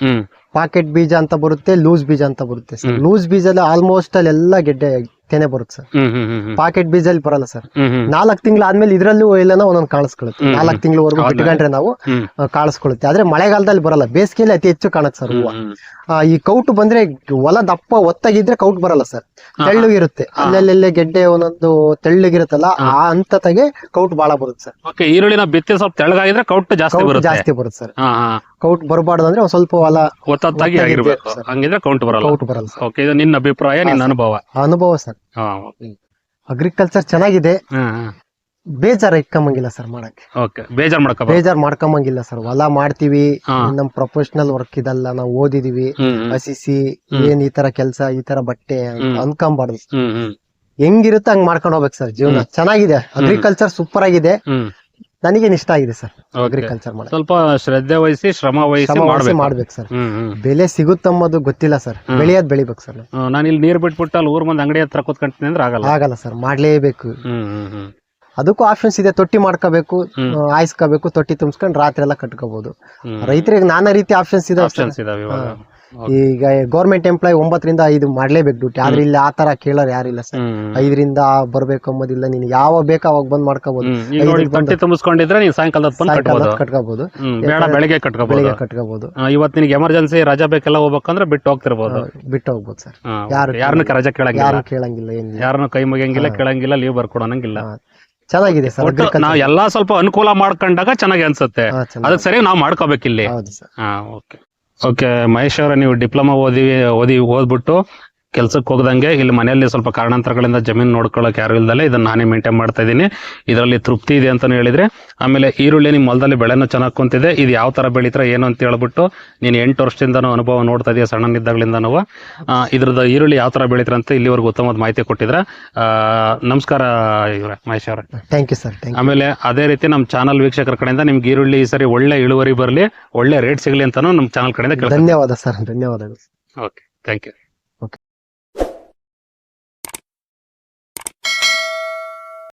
ಪಾಕೆಟ್ ಬೀಜ ಅಂತ ಬರುತ್ತೆ ಲೂಸ್ ಬೀಜ ಅಂತ ಬರುತ್ತೆ. ಲೂಸ್ ಬೀಜಲ್ಲಿ ಆಲ್ಮೋಸ್ಟ್ ಅಲ್ಲಿ ಎಲ್ಲ ಗೆಡ್ಡೆ ತೆನೆ ಬರುತ್ತೆ ಸರ್. ಹ್ಮ್ ಹ್ಮ್ ಹ್ಮ್ ಹ್ಮ್. ಪಾಕೆಟ್ ಬೀಜಲ್ಲಿ ಬರಲ್ಲ ಸರ್. ಹ್ಮ್ ಹ್ಮ್. ನಾಲ್ಕು ತಿಂಗಳು ಆದ್ಮೇಲೆ ಇದ್ರಲ್ಲೂ ಎಲ್ಲನ ಒಂದೊಂದು ಕಾಣಿಸ್ಕೊಳ್ಳುತ್ತೆ. ಹ್ಮ್. ನಾಲ್ಕು ತಿಂಗಳವರೆಗೂ ಇಟ್ಕೊಂಡ್ರೆ ಬಿಟ್ಕೊಂಡ್ರೆ ನಾವು ಕಾಣಿಸ್ಕೊಳುತ್ತೆ ಆ, ಕಾಣಿಸ್ಕೊಳ್ಳುತ್ತೆ. ಆದ್ರೆ ಮಳೆಗಾಲದಲ್ಲಿ ಬರಲ್ಲ. ಬೇಸಿಗೆಯಲ್ಲಿ ಅತಿ ಹೆಚ್ಚು ಕಾಣುತ್ತೆ ಸರ್ ಹೂವು. ಆ, ಈ ಕೌಟು ಬಂದ್ರೆ ಹೊಲ ದಪ್ಪ ಒತ್ತಾಗಿದ್ರೆ ಕೌಟ್ ಬರಲ್ಲ ಸರ್. ತೆಳ್ಳಗಿರುತ್ತೆ ಅಲ್ಲಲ್ಲೇ ಗೆಡ್ಡೆ ಒಂದೊಂದು ತೆಳ್ಳಗಿರುತ್ತಲ್ಲ ಆ ಹಂತತೆಗೆ ಕೌಟ್ ಬಹಳ ಬರುತ್ತೆ ಸರ್. ಓಕೆ ಈರುಳ್ಳಿನ ಬಿತ್ತಿ ಸ್ವಲ್ಪ ತೆಳ್ಳಗಾಗಿದ್ರೆ ಕೌಟ್ ಜಾಸ್ತಿ ಕೌಟ್ ಬರುತ್ತೆ. ಜಾಸ್ತಿ ಬರುತ್ತೆ ಸರ್. ಹಾ ಹಾ. ಕೌಟ್ ಬರಬಾರ್ದು ಅಂದ್ರೆ ಒಂದ್ ಸ್ವಲ್ಪ ಹೊಲ ಒತ್ತಾಗಿ ಆಗಿರ್ಬೇಕು. ಹಂಗಿದ್ರೆ ಕೌಂಟ್ ಬರಲ್ಲ. ಕೌಟ್ ಬರಲ್ಲ ಓಕೆ ಇದು ನಿನ್ನ ಅಭಿಪ್ರಾಯ ನಿನ್ನ ಅನುಭವ. ಅನುಭವ ಸರ್. ಹಾ ಅಗ್ರಿಕಲ್ಚರ್ ಚೆನ್ನಾಗಿದೆ. ಬೇಜಾರ ಇಟ್ಕೊಂಬಂಗಿಲ್ಲ ಸರ್ ಮಾಡಕ್ಕೆ. ಓಕೆ ಬೇಜಾರ್ ಮಾಡ್ಕೋ ಬೇಜಾರ್ ಮಾಡ್ಕೊಂಬಂಗಿಲ್ಲ ಸರ್. ಹೊಲ ಮಾಡ್ತೀವಿ. ನಮ್ ಪ್ರೊಫೆಷನಲ್ ವರ್ಕ್ ಇದಲ್ಲ ನಾವು ಓದಿದೀವಿ. ಹಸಿಸಿ. ಏನ್ ಈ ತರ ಕೆಲ್ಸ ಈ ತರ ಬಟ್ಟೆ. ಅನ್ಕೊಂಬಾರ್ದು. ಹೆಂಗಿರುತ್ತೆ ಹಂಗ್ ಮಾಡ್ಕೊಂಡು ಹೋಗ್ಬೇಕು ಸರ್ ಜೀವನ. ಚೆನ್ನಾಗಿದೆ. ಅಗ್ರಿಕಲ್ಚರ್ ಸೂಪರ್ ಆಗಿದೆ. ನನಗೇನ್ ಇಷ್ಟ ಆಗಿದೆ ಸರ್ ಅಗ್ರಿಕಲ್ಚರ್ ಮಾಡಿ ಸ್ವಲ್ಪ ಶ್ರದ್ಧೆ ವಹಿಸಿ ಶ್ರಮ ವಹಿಸಿ ಮಾಡ್ಬೇಕು. ಸರ್. ಬೆಲೆ ಸಿಗುತ್ತಂಬುದು ಗೊತ್ತಿಲ್ಲ ಸರ್. ಬೆಳೆಯೋದ್ ಬೆಳಿಬೇಕು ಸರ್. ನಾನು. ಇಲ್ಲಿ ನೀರ್ ಬಿಟ್ಬಿಟ್ಟು ಅಲ್ಲಿ ಊರ್ ಮಂದಿ ಅಂಗಡಿ ಹತ್ರ ಕೂತ್ಕೊಂತೀನಿ ಅಂದ್ರೆ ಆಗಲ್ಲ. ಆಗಲ್ಲ ಸರ್ ಮಾಡ್ಲೇಬೇಕು. ಅದಕ್ಕೂ ಆಪ್ಷನ್ಸ್ ಇದೆ ತೊಟ್ಟಿ ಮಾಡ್ಕೋಬೇಕು. ಆಯ್ಸ್ಕೋಬೇಕು ತೊಟ್ಟಿ ತುಂಬಿಸ್ಕೊಂಡು ರಾತ್ರಿ ಎಲ್ಲ ಕಟ್ಕೋಬಹುದು ರೈತರಿಗೆ ನಾನಾ ರೀತಿ ಆಪ್ಷನ್ಸ್ ಇದೆ ಆಪ್ಷನ್ಸ್ ಇದಾವೆ ಇವಾಗ. ಈಗ ಗೌರ್ಮೆಂಟ್ ಎಂಪ್ಲಾಯ್ ಒಂಬತ್ತರಿಂದ ಐದು ಮಾಡ್ಲೇಬೇಕು ಡ್ಯೂಟಿ ಆದ್ರೆ ಇಲ್ಲಿ ಆ ತರ ಕೇಳೋರು ಯಾರಿಲ್ಲ ಸರ್. ಐದರಿಂದ ಬರ್ಬೇಕು ಅಂಬೋದಿಲ್ಲ ನೀನ್ ಯಾವಾಗ ಬೇಕು ಅವಾಗ ಬಂದ್ ಮಾಡ್ಕೋಬಹುದು ತುಂಬಿಸ್ಕೊಂಡಿದ್ರೆ ನೀನ್ ಸಾಯಂಕಾಲ ಕಟ್ಕೋಬಹುದು ಬೇಡ ಬೆಳಗ್ಗೆ ಕಟ್ಕೋಬಹುದು ಇವತ್ತು ನಿನಗೆ ಎಮರ್ಜೆನ್ಸಿ ರಜಾ ಬೇಕೆಲ್ಲ ಹೋಗ್ಬೇಕಂದ್ರೆ ಬಿಟ್ಟು ಹೋಗ್ತಿರ್ಬೋದು. ಬಿಟ್ಟು ಹೋಗ್ಬೋದು ಸರ್. ಯಾರು ಯಾರನ್ನ ರಜಾ ಕೇಳಂಗಿಲ್ಲ. ಯಾರು ಕೇಳಂಗಿಲ್ಲ ಯಾರನ್ನು ಕೈ ಮುಗಿಯಂಗಿಲ್ಲ ಕೇಳಂಗಿಲ್ಲ ಲೀವ್ ಬರ್ಕೊಡೋನಂಗಿಲ್ಲ. ಚೆನ್ನಾಗಿದೆ ಸರ್ ನಾವು ಎಲ್ಲಾ ಸ್ವಲ್ಪ ಅನುಕೂಲ ಮಾಡ್ಕೊಂಡಾಗ ಚೆನ್ನಾಗಿ ಅನ್ಸುತ್ತೆ. ಅದಕ್ಕೆ ಸರಿ ನಾವು ಮಾಡ್ಕೋಬೇಕು ಇಲ್ಲಿ ಹೌದು ಸರ್. ಹಾ ಓಕೆ. ಓಕೆ ಮಹೇಶ್ ಅವರ ನೀವು ಡಿಪ್ಲೊಮಾ ಓದಿ ಓದಿ ಓದ್ಬಿಟ್ಟು ಕೆಲ್ಸಕ್ಕೆ ಹೋಗದಂಗೆ ಇಲ್ಲಿ ಮನೆಯಲ್ಲಿ ಸ್ವಲ್ಪ ಕಾರಣಾಂತರಗಳಿಂದ ಜಮೀನು ನೋಡ್ಕೊಳ್ಳೋಕೆ ಯಾರು ಇಲ್ಲದಲ್ಲ ಇದನ್ನ ನಾನೇ ಮೇಂಟೈನ್ ಮಾಡ್ತಾ ಇದ್ದೀನಿ. ಇದರಲ್ಲಿ ತೃಪ್ತಿ ಇದೆ ಅಂತಾನೂ ಹೇಳಿದ್ರೆ. ಆಮೇಲೆ ಈರುಳ್ಳಿ ನಿಮ್ಮ ಹೊಲದಲ್ಲಿ ಬೆಳೆನೂ ಚೆನ್ನಾಗಿ ಕುಂತಿದೆ. ಇದು ಯಾವ ಥರ ಬೆಳೀತಾರೆ ಏನು ಅಂತ ಹೇಳ್ಬಿಟ್ಟು ನೀನು ಎಂಟು ವರ್ಷದಿಂದನೂ ಅನುಭವ ನೋಡ್ತಾ ಇದೆಯಾ ಸಣ್ಣನಿದ್ದಾಗಲಿಂದನೂ. ಇದ್ರದ್ದು ಈರುಳ್ಳಿ ಯಾವ ತರ ಬೆಳೀತಾರೆ ಅಂತ ಇಲ್ಲಿವರೆಗೂ ಉತ್ತಮವಾದ ಮಾಹಿತಿ ಕೊಟ್ಟಿದ್ರೆ. ನಮಸ್ಕಾರ ಇವರೇ ಮಹೇಶ್ ಅವರೇ. ಥ್ಯಾಂಕ್ ಯು ಸರ್ ಆಮೇಲೆ ಅದೇ ರೀತಿ ನಮ್ಮ ಚಾನಲ್ ವೀಕ್ಷಕರ ಕಡೆಯಿಂದ ನಿಮ್ಗೆ ಈರುಳ್ಳಿ ಈ ಸರಿ ಒಳ್ಳೆ ಇಳುವರಿ ಬರಲಿ ಒಳ್ಳೆ ರೇಟ್ ಸಿಗಲಿ ಅಂತಲೂ ನಮ್ಮ ಚಾನಲ್ ಕಡೆಯಿಂದ ಧನ್ಯವಾದ ಸರ್ ಧನ್ಯವಾದಗಳು. Okay thank you